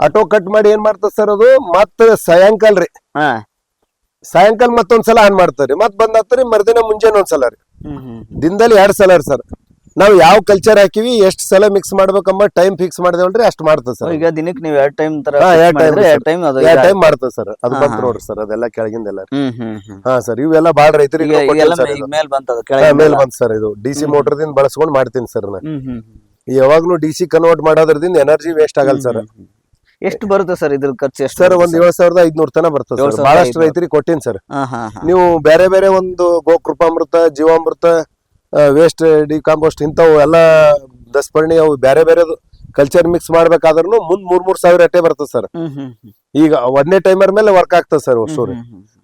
ಆಟೋ ಕಟ್ ಮಾಡಿ ಏನ್ ಮಾಡ್ತದ ಸರ್ ಅದು? ಮತ್ತ ಸಾಯಂಕಾಲ ರೀ. ಸಾಯಂಕಾಲ ಮತ್ತೊಂದ್ಸಲ ಆನ್ ಮಾಡ್ತಾರ್ರಿ ಮತ್ ಬಂದಾತ್ರಿ ಮರ್ದಿನ ಮುಂಜಾನೆ ಒಂದ್ಸಲ ರೀ. ದಿನದಲ್ಲಿ ಎರಡ್ ಸಲ ರೀ ಸರ್ ನಾವ್ ಯಾವ ಕಲ್ಚರ್ ಹಾಕಿವಿ ಎಷ್ಟ್ ಸಲ ಮಿಕ್ಸ್ ಮಾಡ್ಬೇಕಂಬ ಟೈಮ್ ಫಿಕ್ಸ್ ಮಾಡಿದೇವಲ್ರಿ ಅಷ್ಟ್ ಮಾಡ್ತದ ಸರ್ ಈಗ ದಿನಕ್ಕೆ ನೀವು ಎರಡ್ ಟೈಮ್ ತರ ಎರಡ್ sir. ಎರಡ್ ಟೈಮ್ ಟೈಮ್ ಮಾಡ್ತದ ಸರ್ ಅದು ಬಂತ. ನೋಡ್ರಿ ಸರ್ ಅದೆಲ್ಲ ಕೆಳಗಿಂದೆಲ್ಲ ಹಾ ಸರ್ ಇವೆಲ್ಲ ಬಾಳ ರೈತರಿಗೆ ಮೇಲ್ ಬಂತ ಸರ್ ಇದು. ಡಿಸಿ. ಮೋಟರ್ ದಿಂದ ಬಳಸ್ಕೊಂಡ್ ಮಾಡ್ತೀನಿ ಸರ್ ನಾನು. ಯಾವಾಗ್ಲೂ ಡಿ ಸಿ ಕನ್ವರ್ಟ್ ಮಾಡೋದ್ರಿಂದ ಎನರ್ಜಿ ವೇಸ್ಟ್ ಆಗಲ್ಲ ಸರ್. ಎಷ್ಟು ಬರುತ್ತೆ ಸರ್ ಇದ್ರ ಖರ್ಚು ಎಷ್ಟು ಸರ್ ಒಂದ್ ಏಳ್ ಸಾವಿರದ ಐದ್ನೂರ್ ತನ ಬರ್ತದೆ ಸರ್ ಬಹಳಷ್ಟು. ರೈತರಿಗೆ ಕೊಟ್ಟಿನಿ ಸರ್ ಹಾ ಹಾ ಹಾ. ನೀವು ಬೇರೆ ಬೇರೆ ಒಂದು ಗೋಕೃಪಾಮೃತ ಜೀವಾಮೃತ ವೇಸ್ಟ್ ಡಿಕಾಂಪೋಸ್ಟ್ ಇಂಥವು ಎಲ್ಲ ದಸ್ಪರ್ಣಿ ಅವು ಬೇರೆ ಬೇರೆ ಕಲ್ಚರ್ ಮಿಕ್ಸ್ ಮಾಡ್ಬೇಕಾದ್ರೂ ಮುಂದ್ ಮೂರ್ ಮೂರ್ ಸಾವಿರ ಅಟ್ಟೆ ಬರ್ತದೆ ಸರ್. ಈಗ ಒಂದೇ ಟೈಮರ್ ಮೇಲೆ ವರ್ಕ್ ಆಗ್ತದೆ ಸರ್ ವರ್ಷವ್ರಿ.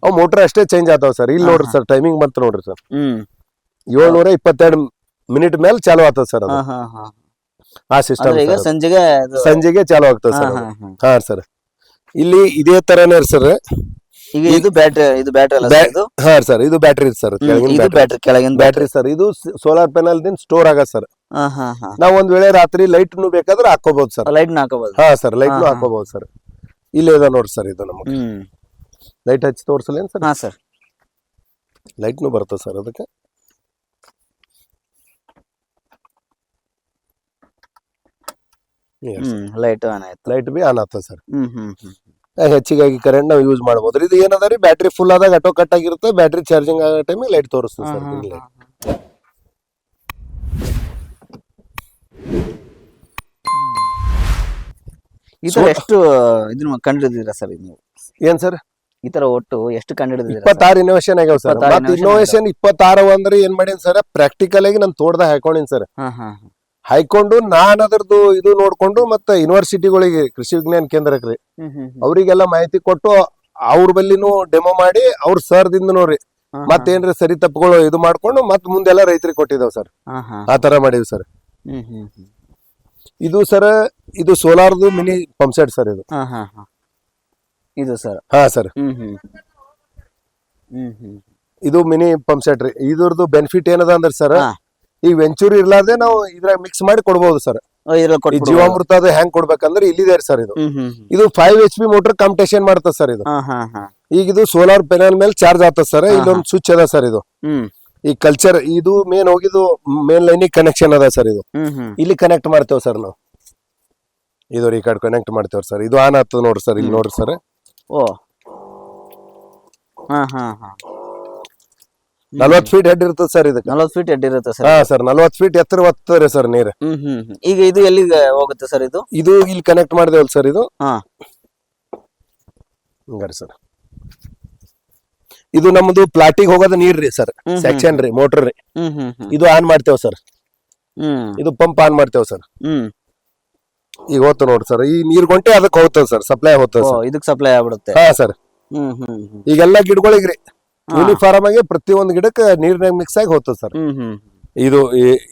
ಅವು ಮೋಟರ್ ಅಷ್ಟೇ ಚೇಂಜ್ ಆಗ್ತಾವ ಸರ್ ಇಲ್ಲಿ ನೋಡ್ರಿ ಸರ್ ಟೈಮಿಂಗ್ ಬಂತು ನೋಡ್ರಿ ಸರ್ ಹ್ಮ್. ಏಳ್ನೂರ ಇಪ್ಪತ್ತೆರಡು ಮಿನಿಟ್ ಮೇಲೆ ಚಾಲು ಆಗ್ತದೆ ಸರ್ ಹಾ ಹಾ ಹಾ. ಆ ಸಿಸ್ಟಮ್ ಅಂದ್ರೆ ಈಗ ಸಂಜೆಗೆ ಅದು- ಸಂಜೆಗೆ ಚಾಲು ಆಗ್ತದೆ ಹಾ ಸರ್ ಹಾ. ಹಾ. ಹಾ ಸರ್ ಇಲ್ಲಿ ಇದೇ ತರನೇ ಸರ್ ಈಗ ಇದು ಬ್ಯಾಟ್ರಿ ಇದು ಬ್ಯಾಟ್ರಿ ಅಲ್ಲ sir ಇದು? ಹಾ ಸರ್ ಇದು ಬ್ಯಾಟ್ರಿ ಸರ್ ಹ್ಮ್, ಇದು ಬ್ಯಾಟ್ರಿ ಕೆಳಗಿನ ಬ್ಯಾಟ್ರಿ ಬ್ಯಾಟ್ರಿ ಸರ್ ಇದು ಸೋಲಾರ್ ಪ್ಯಾನಲ್ ದಿಂದ ಸ್ಟೋರ್ ಆಗ ಸರ್ ಹಾ ಹಾ ಹಾ. ನಾವ್ ಒಂದ್ ವೇಳೆ ರಾತ್ರಿ ಲೈಟ್ ಬೇಕಾದ್ರೆ ಹಾಕೋಬಹುದು ಸರ್ ಲೈಟ್ ಹಾಕೋಬಹುದು ಹಾ ಸರ್ ಲೈಟ್ ಹಾ, ಹಾ. ಹಾಕೋಬಹುದು ಸರ್ ಇಲ್ಲೇ ಇದೆ ನೋಡಿ ಸರ್ ಇದು ನಮಗೆ. ಹ್ಮ್. ಲೈಟ್ ಹಚ್ಚಿ ತೋರಿಸಲೇನು ಸರ್ ಹಾ ಸರ್ ಲೈಟ್ನು ಬರ್ತದೆ ಸರ್ ಅದಕ್ಕೆ. ಲೈಟ್ ಆನ್ ಆಯ್ತು. ಲೈಟ್ ಬಿ ಆನ್ ಆಗ್ತದೆ ಸರ್. ಹ್ಮ್ ಹ್ಮ್ ಹ್ಮ್. ಹೆಚ್ಚಿಗಾಗಿ ಕರೆಂಟ್ ನಾವು ಯೂಸ್ ಮಾಡ್ಬೋದು. ಇದು ಏನದ ರೀ? ಬ್ಯಾಟ್ರಿ ಫುಲ್ ಆದಾಗ ಆಟೋ ಕಟ್ ಆಗಿರುತ್ತೆ ಬ್ಯಾಟ್ರಿ ಚಾರ್ಜಿಂಗ್ ಆಗೋ ಟೈಮ್ ಲೈಟ್ ತೋರಿಸ್ತದೆ ಸರ್. ಲೈಟ್. ಈ ತರ ಎಷ್ಟು ಇದನ್ನ ಕಂಡಿಡಿದಿರಾ ಸರ್ ನೀವು? ಏನ್ ಸರ್? ಈ ತರ ಒಟ್ಟು ಎಷ್ಟು ಕಂಡಿಡಿದಿರಾ ಇಪ್ಪತ್ತಾರು ಇನೋವೇಷನ್ ಆಗ್ಯಾವ ಸರ್. ಮತ್ತೆ ಇಪ್ಪತ್ತಾರು ಅಂದ್ರೆ ಏನ್ ಮಾಡೀನಿ ಸರ್? ಪ್ರಾಕ್ಟಿಕಲ್ ಆಗಿ ನಾನು ತೋಟದಾಗ ಹಾಕೊಂಡಿನಿ ಸರ್. ಹಾಯ್ಕೊಂಡು ನಾನು ಅದರದ್ದು ಇದು ನೋಡ್ಕೊಂಡು ಮತ್ತೆ ಯೂನಿವರ್ಸಿಟಿಗಳಿಗೆ ಕೃಷಿ ವಿಜ್ಞಾನ ಕೇಂದ್ರಕ್ಕೆ ಅವರಿಗೆಲ್ಲ ಮಾಹಿತಿ ಕೊಟ್ಟು ಅವ್ರ ಬಲ್ಲಿನೂ ಡೆಮೋ ಮಾಡಿ ಅವ್ರ ಸರ್ದಿಂದ ನೋಡ್ರಿ ಮತ್ತೇನ್ರಿ ಸರಿ ತಪ್ಪುಗಳು ಇದು ಮಾಡ್ಕೊಂಡು ಮತ್ ಮುಂದೆಲ್ಲ ರೈತರಿಗೆ ಕೊಟ್ಟಿದ್ದಾವೆ ಸರ್ ಆತರ ಆ ತರ ಮಾಡೀವಿ ಸರ್ ಇದು ಸರ್ ಇದು ಸೋಲಾರ್ದು ಮಿನಿ ಪಂಪ್ ಸೆಟ್ ಸರ್ ಇದು. ಇದು ಸರ್ ಹಾ ಸರ್ ಇದು ಮಿನಿ ಪಂಪ್ ಸೆಟ್ ರೀ. ಇದ್ರದ್ದು ಬೆನಿಫಿಟ್ ಏನದ ಅಂದ್ರೆ ಸರ್ ಈ ವೆಂಚೂರ್ ಇರ್ಲಾರ್ದೆ ನಾವು ಇದ್ರಾಗ ಮಿಕ್ಸ್ ಮಾಡಿ ಕೊಡ್ಬೋದು ಸರ್ ಈ ಜೀವಾಮೃತ ಅದು ಹೆಂಗ್ ಕೊಡ್ಬೇಕಂದ್ರೆ ಇಲ್ಲಿದೆ ಸರ್ ಇದು. ಇದು five H P motor competition ಮಾಡ್ತದೆ ಸರ್ ಇದು. ಈಗ ಇದು ಸೋಲಾರ್ ಪೆನಲ್ ಮೇಲೆ ಚಾರ್ಜ್ ಆಗ್ತದ ಸರ್ ಇಲ್ಲೊಂದು ಸ್ವಿಚ್ ಅದ ಸರ್ ಇದು. ಈ ಕಲ್ಚರ್ ಇದು ಮೇನ್ ಹೋಗಿದ್ದು ಮೇನ್ ಲೈನ್ ಕನೆಕ್ಷನ್ ಅದ ಸರ್ ಇದು. ಇಲ್ಲಿ ಕನೆಕ್ಟ್ ಮಾಡ್ತೇವೆ ಸರ್ ನಾವು. ಇದು ಈ ಕಡೆ ಕನೆಕ್ಟ್ ಮಾಡ್ತೇವ್ರಿ ಸರ್ ಇದು ಆನ್ ಆಗ್ತದೆ ನೋಡ್ರಿ ಸರ್ ಇಲ್ಲಿ ನೋಡ್ರಿ ಸರ್ ಓ. ಹಾ ಹಾ ಹಾ. ನಲ್ವತ್ತು ಫೀಟ್ ಹೆಡ್ ಇರ್ತದೆ ಸರ್ ಇದಕ್ಕೆ. ನಲ್ವತ್ತು ಫೀಟ್ ಎಡ್ ಇರುತ್ತೆ ಸರ್ ಹಾ ಸರ್ ನಲ್ವತ್ತು ಫೀಟ್ ಎತ್ತರ ಒತ್ತದ್ರಿ ಸರ್ ನೀರು. ಹ್ಮ್ ಹ್ಮ್ ಹ್ಮ್. ಈಗ ಇದು ಎಲ್ಲಿಗೆ ಹೋಗುತ್ತೆ ಸರ್ ಇದು? ಇದು ಇಲ್ಲಿ ಕನೆಕ್ಟ್ ಮಾಡಿದೇವಲ್ಲ ಸರ್ ಇದು? ಹಾ. ಹಂಗಾರಿ ಸರ್ ಇದು ನಮ್ದು ಪ್ಲಾಟಿಗೆ ಹೋಗೋದು ನೀರ್ ರೀ ಸರ್ ಹ್ಮ್. ಸೆಕ್ಷನ್ ರೀ ಮೋಟರ್ ರೀ. ಹ್ಮ್ ಹ್ಮ್ ಹ್ಮ್. ಇದು ಆನ್ ಮಾಡ್ತೇವ್ ಸರ್ ಹ್ಮ್. ಇದು ಪಂಪ್ ಆನ್ ಮಾಡ್ತೇವ್ ಸರ್ ಹ್ಮ್. ಈಗ ಹೋತ ನೋಡ್ರಿ ಸರ್ ಈ ನೀರ್ ಗೊಂಟೆ ಅದಕ್ಕೆ ಹೋಗ್ತದೆ ಸರ್ ಸಪ್ಲೈ ಹೋಗ್ತದೆ ಓ ಸರ್ ಇದಕ್ ಸಪ್ಲೈ ಆಗ್ಬಿಡುತ್ತೆ. ಹಾ ಸರ್ ಹ್ಮ್ ಹ್ಮ್ ಹ್ಮ್. ಈಗೆಲ್ಲ ಗಿಡಗಳಿಗ್ರಿ. ಯೂನಿಫಾರ್ಮ್ ಆಗಿ ಪ್ರತಿಯೊಂದು ಗಿಡಕ್ಕೆ ನೀರ್ನಾಗ ಮಿಕ್ಸ್ ಆಗಿ ಹೋಗ್ತದೆ ಸರ್. ಇದು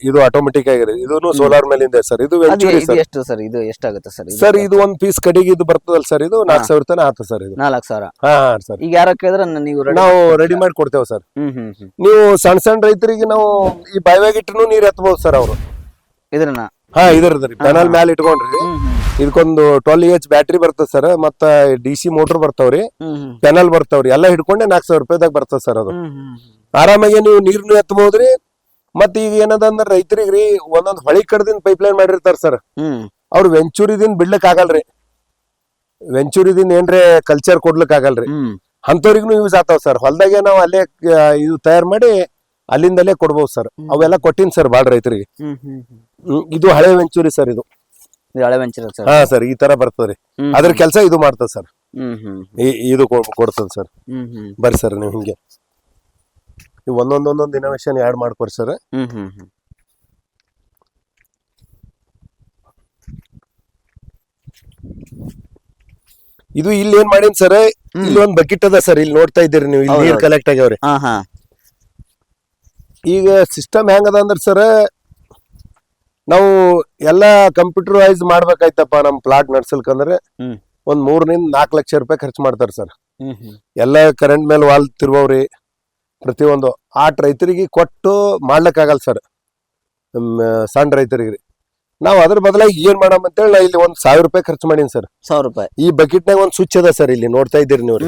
ಇದು ಆಟೋಮೆಟಿಕ್ ಆಗಿದೆ. ಇದು ಸೋಲಾರ್ ಮೇಲಿಂದ ಸರ್. ಇದು ವೆಂಚೂರಿ ಸರ್. ಎಷ್ಟು ಸರ್? ಇದು ಎಷ್ಟಾಗುತ್ತೆ ಸರ್? ಸರ್ ಇದು ಒಂದ್ ಪೀಸ್ ಕಡೆಗೆ ಇದು ಬರ್ತದಲ್ಲ ಸರ್. ಇದು ನಾಲ್ಕು ಸಾವಿರ ತನ ಆತ ಸರ್ ಇದು. ನಾಲ್ಕು ಸಾವಿರ? ಹಾ ಸರ್. ಈಗ ಯಾರ ಕೇಳಿದ್ರೆ ನೀವು ನಾವು ರೆಡಿ ಮಾಡಿ ಕೊಡ್ತೇವೆ ಸರ್. ನೀವು ಸಣ್ಣ ಸಣ್ಣ ರೈತರಿಗೆ ನಾವು ಈ ಬಾಯ್ವಾಗಿಟ್ಟು ಇಟ್ಟರು ನೀರ್ ಎತ್ತಬಹುದು ಸರ್ ಅವರು. ಇದ್ರನ್ನ ಹಾ ಇದ್ರಿ ಪೆನಲ್ ಮ್ಯಾಲ ಇಟ್ಕೊಂಡ್ರಿ. ಇದಕ್ಕೊಂದು ಟ್ವೆಲ್ ಎಚ್ ಬ್ಯಾಟ್ರಿ ಬರ್ತದೆ ಸರ್ ಮತ್ತ ಡಿ ಸಿ ಮೋಟರ್ ಬರ್ತಾವ್ರಿ ಪೆನಲ್ ಬರ್ತಾವ್ರಿ ಎಲ್ಲ ಹಿಡ್ಕೊಂಡೆ ನಾಲ್ಕು ಸಾವಿರ ರೂಪಾಯಿದಾಗ ಬರ್ತದೆ ಸರ್ ಅದು. ಆರಾಮಾಗಿ ನೀವು ನೀರ್ನು ಎತ್ತಬಹುದ್ರಿ ಮತ್ತ ಈಗ ಏನದ ಅಂದ್ರ ರೈತರಿಗೆ ರೀ ಒಂದೊಂದ್ ಹೊಳಿ ಕಡ್ದಿಂದ ಪೈಪ್ ಲೈನ್ ಮಾಡಿರ್ತಾರ ಸರ್ ಅವ್ರು ವೆಂಚೂರಿದಿಂದ ಬಿಡ್ಲಿಕ್ ಆಗಲ್ರಿ. ವೆಂಚೂರಿದಿಂದ ಏನ್ರೆ ಕಲ್ಚರ್ ಕೊಡ್ಲಕ್ ಆಗಲ್ರಿ. ಅಂತವ್ರಿಗೂ ಯೂಸ್ ಆಗ್ತಾವ ಸರ್ ಹೊಲ್ದಾಗೆ ನಾವು ಅಲ್ಲೇ ಇದು ತಯಾರು ಮಾಡಿ ಅಲ್ಲಿಂದಲೇ ಕೊಡ್ಬೋದು ಸರ್ ಅವೆಲ್ಲ ಕೊಟ್ಟಿನ್ ಸರ್ ಬಾಳ ರೈತರಿಗೆ. ಇದು ಹಳೆ ವೆಂಚೂರಿ ಸರ್ ಇದು. ಹಳೆ ವೆಂಚರ್ ಸರ್ ಹಾ ಸರ್ ಈ ತರ ಬರ್ತದ್ರಿ ಹ್ಮ್ ಅದ್ರ ಕೆಲಸ ಇದು ಮಾಡ್ತದ ಸರ್ ಹ್ಮ್ ಹ್ಮ್ ಇದು ಕೊ- ಕೊಡ್ತದ ಸರ್ ಹ್ಮ್ ಹ್ಮ್. ಬರ್ರಿ ಸರ್ ನೀವು ಹಿಂಗೆ. ನೀವು ಒಂದೊಂದ್ ಒಂದೊಂದ್ ಇನೋವೇಶನ್ ಆಡ್ ಮಾಡ್ಕೊರಿ ಸರ್ ಹ್ಮ್ ಹ್ಮ್ ಹ್ಮ್. ಇದು ಇಲ್ಲಿ ಏನ್ ಮಾಡೀನಿ ಸರ್ ಇಲ್ಲಿ ಒಂದ್ ಬಕೆಟ್ ಅದ ಸರ್ ಇಲ್ಲಿ ನೋಡ್ತಾ ಇದ್ದೀರಿ ನೀವು ಇಲ್ಲಿ ನೀರ್. ಕಲೆಕ್ಟ್ ಆಗ್ಯಾವ್ರಿ. ಹಾ ಹಾ. ಈಗ ಸಿಸ್ಟಮ್ ಹೆಂಗದ ಅಂದ್ರೆ ಸರ್ ನಾವು ಎಲ್ಲಾ ಕಂಪ್ಯೂಟರ್ವೈಸ್ ಮಾಡ್ಬೇಕಾಯ್ತಪ್ಪ ನಮ್ ಪ್ಲಾಟ್ ನಡ್ಸಲ್ಕಂದ್ರೆ. ಒಂದ್ ಮೂರರಿಂದ ನಾಲ್ಕು ಲಕ್ಷ ರೂಪಾಯಿ ಖರ್ಚು ಮಾಡ್ತಾರೆ ಸರ್. ಎಲ್ಲ ಕರೆಂಟ್ ಮೇಲೆ ವಾಲ್ ತಿರುವವ್ರಿ ಪ್ರತಿಯೊಂದು. ಆಟ್ ರೈತರಿಗೆ ಕೊಟ್ಟು ಮಾಡ್ಲಿಕ್ಕಾಗಲ್ಲ ಸರ್. ಸಣ್ಣ ರೈತರಿಗೆ ನಾವು ಅದ್ರ ಬದಲಾಗಿ ಏನ್ ಮಾಡಮ್ ಅಂತೇಳಿ ನಾ ಇಲ್ಲಿ ಒಂದ್ ಸಾವಿರ ರೂಪಾಯಿ ಖರ್ಚು ಮಾಡೀನಿ ಸರ್. ಸಾವಿರ ರೂಪಾಯಿ. ಈ ಬಕೆಟ್ನಾಗ ಒಂದ್ ಸ್ವಿಚ್ ಅದ ಸರ್ ಇಲ್ಲಿ ನೋಡ್ತಾ ಇದ್ದೀರಿ ನೀವು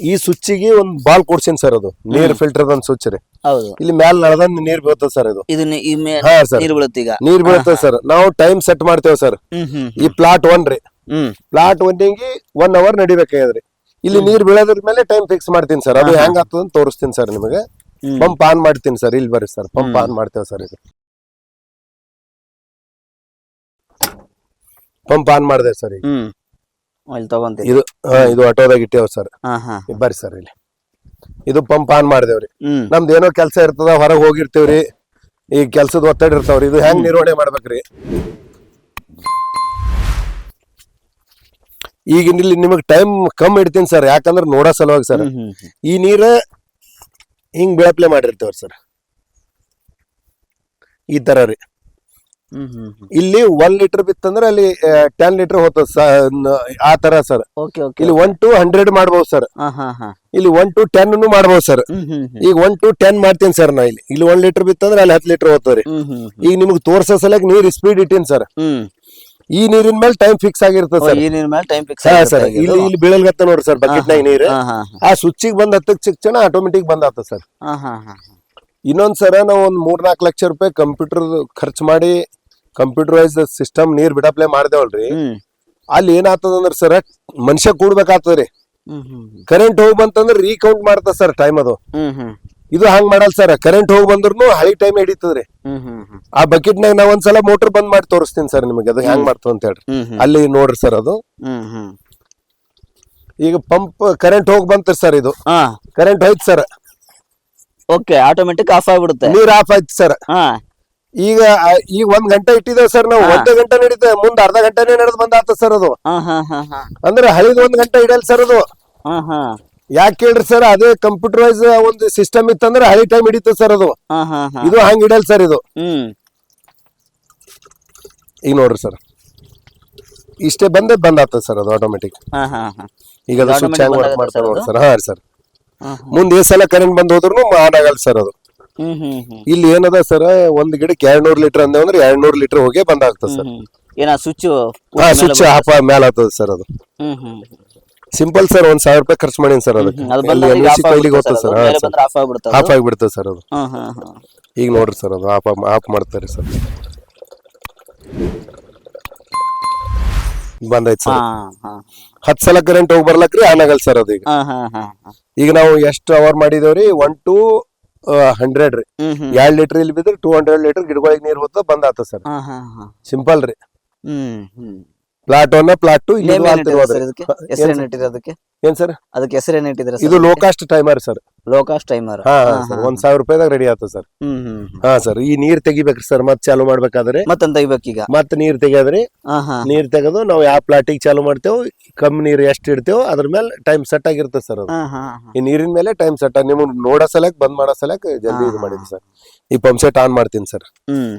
ಈ ಸ್ವಿಚ್ಗೆ ಒಂದ್ ಬಾಲ್ ಕೊಡ್ಸಿನ್ ಸರ್ ಅದು. ನೀರ್ ಫಿಲ್ಟರ್ ಒಂದ್ ಸ್ವಿಚ್ ರೀ. ಹೌದು. ಇಲ್ಲಿ ಮ್ಯಾಲ ನಳದಂದ್ ನೀರ್ ಬೀಳ್ತದ ಸರ್ ಇದು. ಇದು ಈ ಮೇ ಹಾ ಸರ್. ನೀರು ಬೀಳುತ್ತೆ ಈಗ. ನೀರ್ ಬೀಳ್ತದ ಸರ್. ನಾವು ಟೈಮ್ ಸೆಟ್ ಮಾಡ್ತೇವೆ ಸರ್. ಹ್ಮ್ ಹ್ಮ್ ಈ ಪ್ಲಾಟ್ ಒನ್ ರೀ. ಹ್ಮ್. ಪ್ಲಾಟ್ ಒಂದಿಂಗಿ ಒನ್ ಅವರ್ ನಡಿಬೇಕಾಗ್ಯದ್ರಿ ಇಲ್ಲಿ ನೀರ್ ಬೀಳೋದ್ರ ಮೇಲೆ ಟೈಮ್ ಫಿಕ್ಸ್ ಮಾಡ್ತೀನಿ ಸರ್. ಅದು. ಹೆಂಗ್ ಆಗ್ತದ ಅಂತ ತೋರಿಸ್ತೀನಿ ಸರ್ ನಿಮಗೆ. ಹ್ಮ್. ಪಂಪ್ ಆನ್ ಮಾಡ್ತೀನಿ ಸರ್. ಇಲ್ಲಿ ಬರ್ರಿ ಸರ್. ಪಂಪ್ ಆನ್ ಮಾಡ್ತೇವೆ ಸರ್ ಇದು. ಪಂಪ್ ಆನ್ ಮಾಡಿದೆ ಸರ್ ಈಗ. ಹ್ಮ್. ಇಲ್ಲಿ ತಗೊಂತೀವಿ ಇದು ಹಾ ಇದು ಆಟೋದಾಗ ಇಟ್ಟೇವ್ ಸರ್. ಹಾ ಹಾ. ಬರ್ರಿ ಸರ್ ಇಲ್ಲಿ. ಇದು ಪಂಪ್ ಆನ್ ಮಾಡಿದೇವ್ರಿ. ಹ್ಮ್. ನಮ್ದು ಏನೋ ಕೆಲಸ ಇರ್ತದ ಹೊರಗೆ ಹೋಗಿರ್ತೇವ್ರಿ. ಈ ಕೆಲ್ಸದ ಒತ್ತಡ ಇರ್ತಾವ್ರಿ. ಇದು ಹೆಂಗ್ ನಿರ್ವಹಣೆ ಮಾಡ್ಬೇಕ್ರಿ? ಈಗ ಇಲ್ಲಿ ನಿಮಗ್ ಟೈಮ್ ಕಮ್ಮಿ ಇಡ್ತೀನಿ ಸರ್. ಯಾಕಂದ್ರೆ ನೋಡೋ ಸಲುವಾಗಿ ಸರ್. ಹ್ಮ್ ಹ್ಮ್ ಹ್ಮ್. ಈ ನೀರ ಹಿಂಗ್ ಬೆಳಪ್ಲೆ ಮಾಡಿರ್ತೇವ್ರಿ ಸರ್. ಈ ತರ ರೀ ಇಲ್ಲಿ ಒನ್ ಲೀಟರ್ ಬಿತ್ತಂದ್ರೆ ಅಲ್ಲಿ ಟೆನ್ ಲೀಟರ್ ಹೋಗ್ತದ ಆ ತರ ಸರ್ ಇಲ್ಲಿ ಒನ್ ಟು ಹಂಡ್ರೆಡ್ ಮಾಡ್ಬೋದು ಸರ್ ಇಲ್ಲಿ ಒನ್ ಟು ಟೆನ್ ಮಾಡ್ಬೋದು ಸರ್ ಈಗ ಒನ್ ಟು ಟೆನ್ ಮಾಡ್ತೀನಿ ಸರ್ ನಾ ಇಲ್ಲಿ. ಇಲ್ಲಿ ಒನ್ ಲೀಟರ್ ಬಿತ್ತಂದ್ರೆ ಅಲ್ಲಿ ಹತ್ತು ಲೀಟರ್ ಹೋಗ್ತದ್ರಿ. ಈಗ ನಿಮ್ಗೆ ತೋರ್ಸೋ ಸಲಕ್ ನೀರ್ ಸ್ಪೀಡ್ ಇಟ್ಟಿನಿ ಸರ್ ಈ ನೀರಿನ ಮೇಲೆ ಟೈಮ್ ಫಿಕ್ಸ್ ಆಗಿರ್ತದೆ ಸರ್ ಈ ನೀರಿನ ಮೇಲೆ ಟೈಮ್ ಫಿಕ್ಸ್ ಸರ್ ಇಲ್ಲಿ ಇಲ್ಲಿ ಬೀಳಲ್ಗತ್ತ ನೋಡ್ರಿ ಸರ್ ಬಕೆಟ್ ನಾಗ ನೀರು. ಆ ಸ್ವಿಚ್ಚಿಗೆ ಬಂದ್ ಹತ್ತಕ್ ಶಿಕ್ಷಣ ಆಟೋಮೆಟಿಕ್ ಬಂದ್ ಆತ ಸರ್ ಇನ್ನೊಂದ್ ಸರ ನಾವು ಒಂದ್ ಮೂರ್ ನಾಲ್ಕು ಲಕ್ಷ ರೂಪಾಯಿ ಕಂಪ್ಯೂಟರ್ ಖರ್ಚು ಮಾಡಿ ಕಂಪ್ಯೂಟರೈಸ್ ಸಿಸ್ಟಮ್ ನೀರ್ ಬಿಡಪ್ಲೆ ಮಾಡ್ದೇವಲ್ರಿ. ಅಲ್ಲಿ ಏನಾಗ್ತದ ಅಂದ್ರ ಸರ್ ಮನುಷ್ಯ ಕೂಡ್ಬೇಕಾಗ್ತದ್ರಿ. ಕರೆಂಟ್ ಹೋಗಿ ಬಂತಂದ್ರ ರೀಕೌಂಟ್ ಮಾಡ್ತದ ಸರ್ ಟೈಮ್ ಅದು. ಇದು ಹಂಗ್ ಮಾಡಲ್ ಸರ್ ಕರೆಂಟ್ ಹೋಗಿ ಬಂದ್ರು ಹಳಿ ಟೈಮ್ ಹಿಡಿತದ್ರಿ ಆ ಬಕೆಟ್ ನಾಗ ನಾವ್ ಒಂದ್ಸಲ ಮೋಟರ್ ಬಂದ್ ಮಾಡಿ ತೋರಿಸ್ತೀನಿ ಸರ್ ನಿಮಗೆ ಅದು ಹೆಂಗ್ ಮಾಡ್ತದ ಅಂತ ಹೇಳ್ರಿ. ಅಲ್ಲಿ ನೋಡ್ರಿ ಸರ್ ಅದು. ಈಗ ಪಂಪ್ ಕರೆಂಟ್ ಹೋಗಿ ಬಂತ ಸರ್ ಇದು. ಕರೆಂಟ್ ಹೋಯ್ತು ಸರ್ ಓಕೆ ಆಟೋಮೆಟಿಕ್ ಆಫ್ ಆಗ್ಬಿಡುತ್ತೆ. ನೀರ್ ಆಫ್ ಆಯ್ತು ಸರ್ ಈಗ ಈಗ ಒಂದ್ ಗಂಟೆ ಇಟ್ಟಿದ್ದೇವೆ ಸರ್ ನಾವು. ಒಂದೇ ಗಂಟೆ ನಡೀತ ಮುಂದ್ ಅರ್ಧ ಗಂಟೆನೇ ನಡೆದ್ ಬಂದಾತ ಸರ್ ಅದು. ಅಂದ್ರೆ ಹಳಿದ್ ಒಂದ್ ಗಂಟೆ ಇಡಲ್ ಸರ್ ಅದು. ಯಾಕೆ ಕೇಳ್ರಿ ಸರ್ ಅದೇ ಕಂಪ್ಯೂಟರೈಸ್ ಒಂದು ಸಿಸ್ಟಮ್ ಇತ್ತಂದ್ರೆ ಹಳಿ ಟೈಮ್ ಹಿಡಿತ ಸರ್ ಅದು. ಇದು ಹಂಗ ಇಡಲ್ ಸರ್ ಇದು. ಈಗ ನೋಡ್ರಿ ಸರ್. ಇಷ್ಟೇ ಬಂದೇ ಬಂದಾತ ಸರ್ ಅದು ಆಟೋಮೆಟಿಕ್ ಈಗ ಅದು ಸ್ವಿಚ್ ಹ್ಯಾಂಗ್ ವರ್ಕ್ ಮಾಡ್ತಾರೆ ನೋಡ್ರಿ ನೋಡಿ? ಸರ್. ಹಾ ಸರ್. ಮುಂದೆ ಸಲ ಕರೆಂಟ್ ಬಂದ್ ಹೋದ್ರು ಆನ್ ಆಗಲ್ಲ ಸರ್ ಅದು. ಇಲ್ಲಿ ಏನದ ಸರ್ ಒಂದ್ ಗಿಡಕ್ಕೆ ಎರಡ್ ನೂರ್ ಲೀಟರ್ ಅಂದೇವ್ ಅಂದ್ರೆ ಎರಡ್ ನೂರ್ ಲೀಟರ್ ಹೋಗಿ ಬಂದಾಗ್ತದೆ ಸರ್. ಏನ ಸ್ವಿಚ್ ಹಾ ಸ್ವಿಚ್ ಹಾಪ ಮ್ಯಾಲ ಆಗ್ತದ ಸರ್ ಅದು. ಸಿಂಪಲ್ ಸರ್ ಒಂದ್ ಸಾವಿರ ರೂಪಾಯಿ ಖರ್ಚು ಮಾಡೀನಿ ಸರ್ ಅದಕ್ಕೆ. ಕೈಲಿಗೆ ಹೋಗ್ತದೆ ಸರ್ ಮೇಲೆ ಆಫ್ ಆಗಿಬಿಡ್ತದೆ ಸರ್ ಅದು. ಈಗ ನೋಡ್ರಿ ಸರ್ ಅದು ಆಫ್ ಆಫ್ ಮಾಡ್ತಾರೆ ಸರ್. ಬಂದೈತೆ ಸರ್. ಹತ್ ಸಲ ಕರೆಂಟ್ ಹೋಗಿ ಬರ್ಲಕ್ರಿ ಆನ್ ಆಗಲ್ ಸರ್ ಅದು ಈಗ. ಈಗ ನಾವು ಎಷ್ಟು ಅವರ್ ಮಾಡಿದೇವ್ರಿ? ಒನ್ ಟು ಹಂಡ್ರೆಡ್ ರೀ. ಎರಡ್ ಲೀಟರ್ ಇಲ್ಲಿ ಬಿದ್ರೆ ಟೂ ಹಂಡ್ರೆಡ್ ಲೀಟರ್ ಗಿಡಗಳಿಗೆ ನೀರ್ ಹೋದ ಬಂದ್ ಆತ ಸರ್ ಸಿಂಪಲ್ ರೀ. ಪ್ಲಾಟ್ ಒನ್ ಪ್ಲಾಟ್ ಟು ಏನ್ ಸರ್ ಅದಕ್ಕೆ? ಏನ್ ಸರ್? ಅದಕ್ಕೆ ಹೆಸರೇನ್ ಇಟ್ಟಿದ್ರೆ ಇದು low cost timer sir. Low cost timer. ಹಾ ಸರ್. ಒಂದ್ ಸಾವಿರ ರೂಪಾಯಿದಾಗ ರೆಡಿ ಆತ ಸರ್. ಹಾ ಸರ್. ಈ ನೀರ್ ತೆಗಿಬೇಕ್ರಿ ಸರ್. ಮತ್ ಚಾಲು ಮಾಡ್ಬೇಕಾದ್ರೆ ಮತ್ತಂತ ತೆಗಿಬೇಕೀಗ? ಮತ್ ನೀರ್ ತೆಗಿಯೋದ್ರಿ ನೀರ್ ತೆಗೆದು ನಾವು ಯಾವ ಪ್ಲಾಟಿಗೆ ಚಾಲು ಮಾಡ್ತೇವೆ ಕಮ್ಮಿ ನೀರ್ ಎಷ್ಟ್ ಇಡ್ತೇವೋ ಅದ್ರ ಮೇಲೆ ಟೈಮ್ ಸೆಟ್ ಆಗಿರ್ತದೆ ಸರ್ ಅದು. ಈ ನೀರಿನ ಮೇಲೆ ಟೈಮ್ ಸೆಟ್ ನಿಮ್ಗೆ ನೋಡೋ ಸಲಕ್ ಬಂದ್ ಮಾಡೋ ಸಲಕ್ ಜಲ್ದಿ ಇದು ಮಾಡಿದ್ವಿ ಸರ್. ಈ ಪಂಪ್ ಸೆಟ್ ಆನ್ ಮಾಡ್ತೀನಿ ಸರ್. ಹ್ಮ್.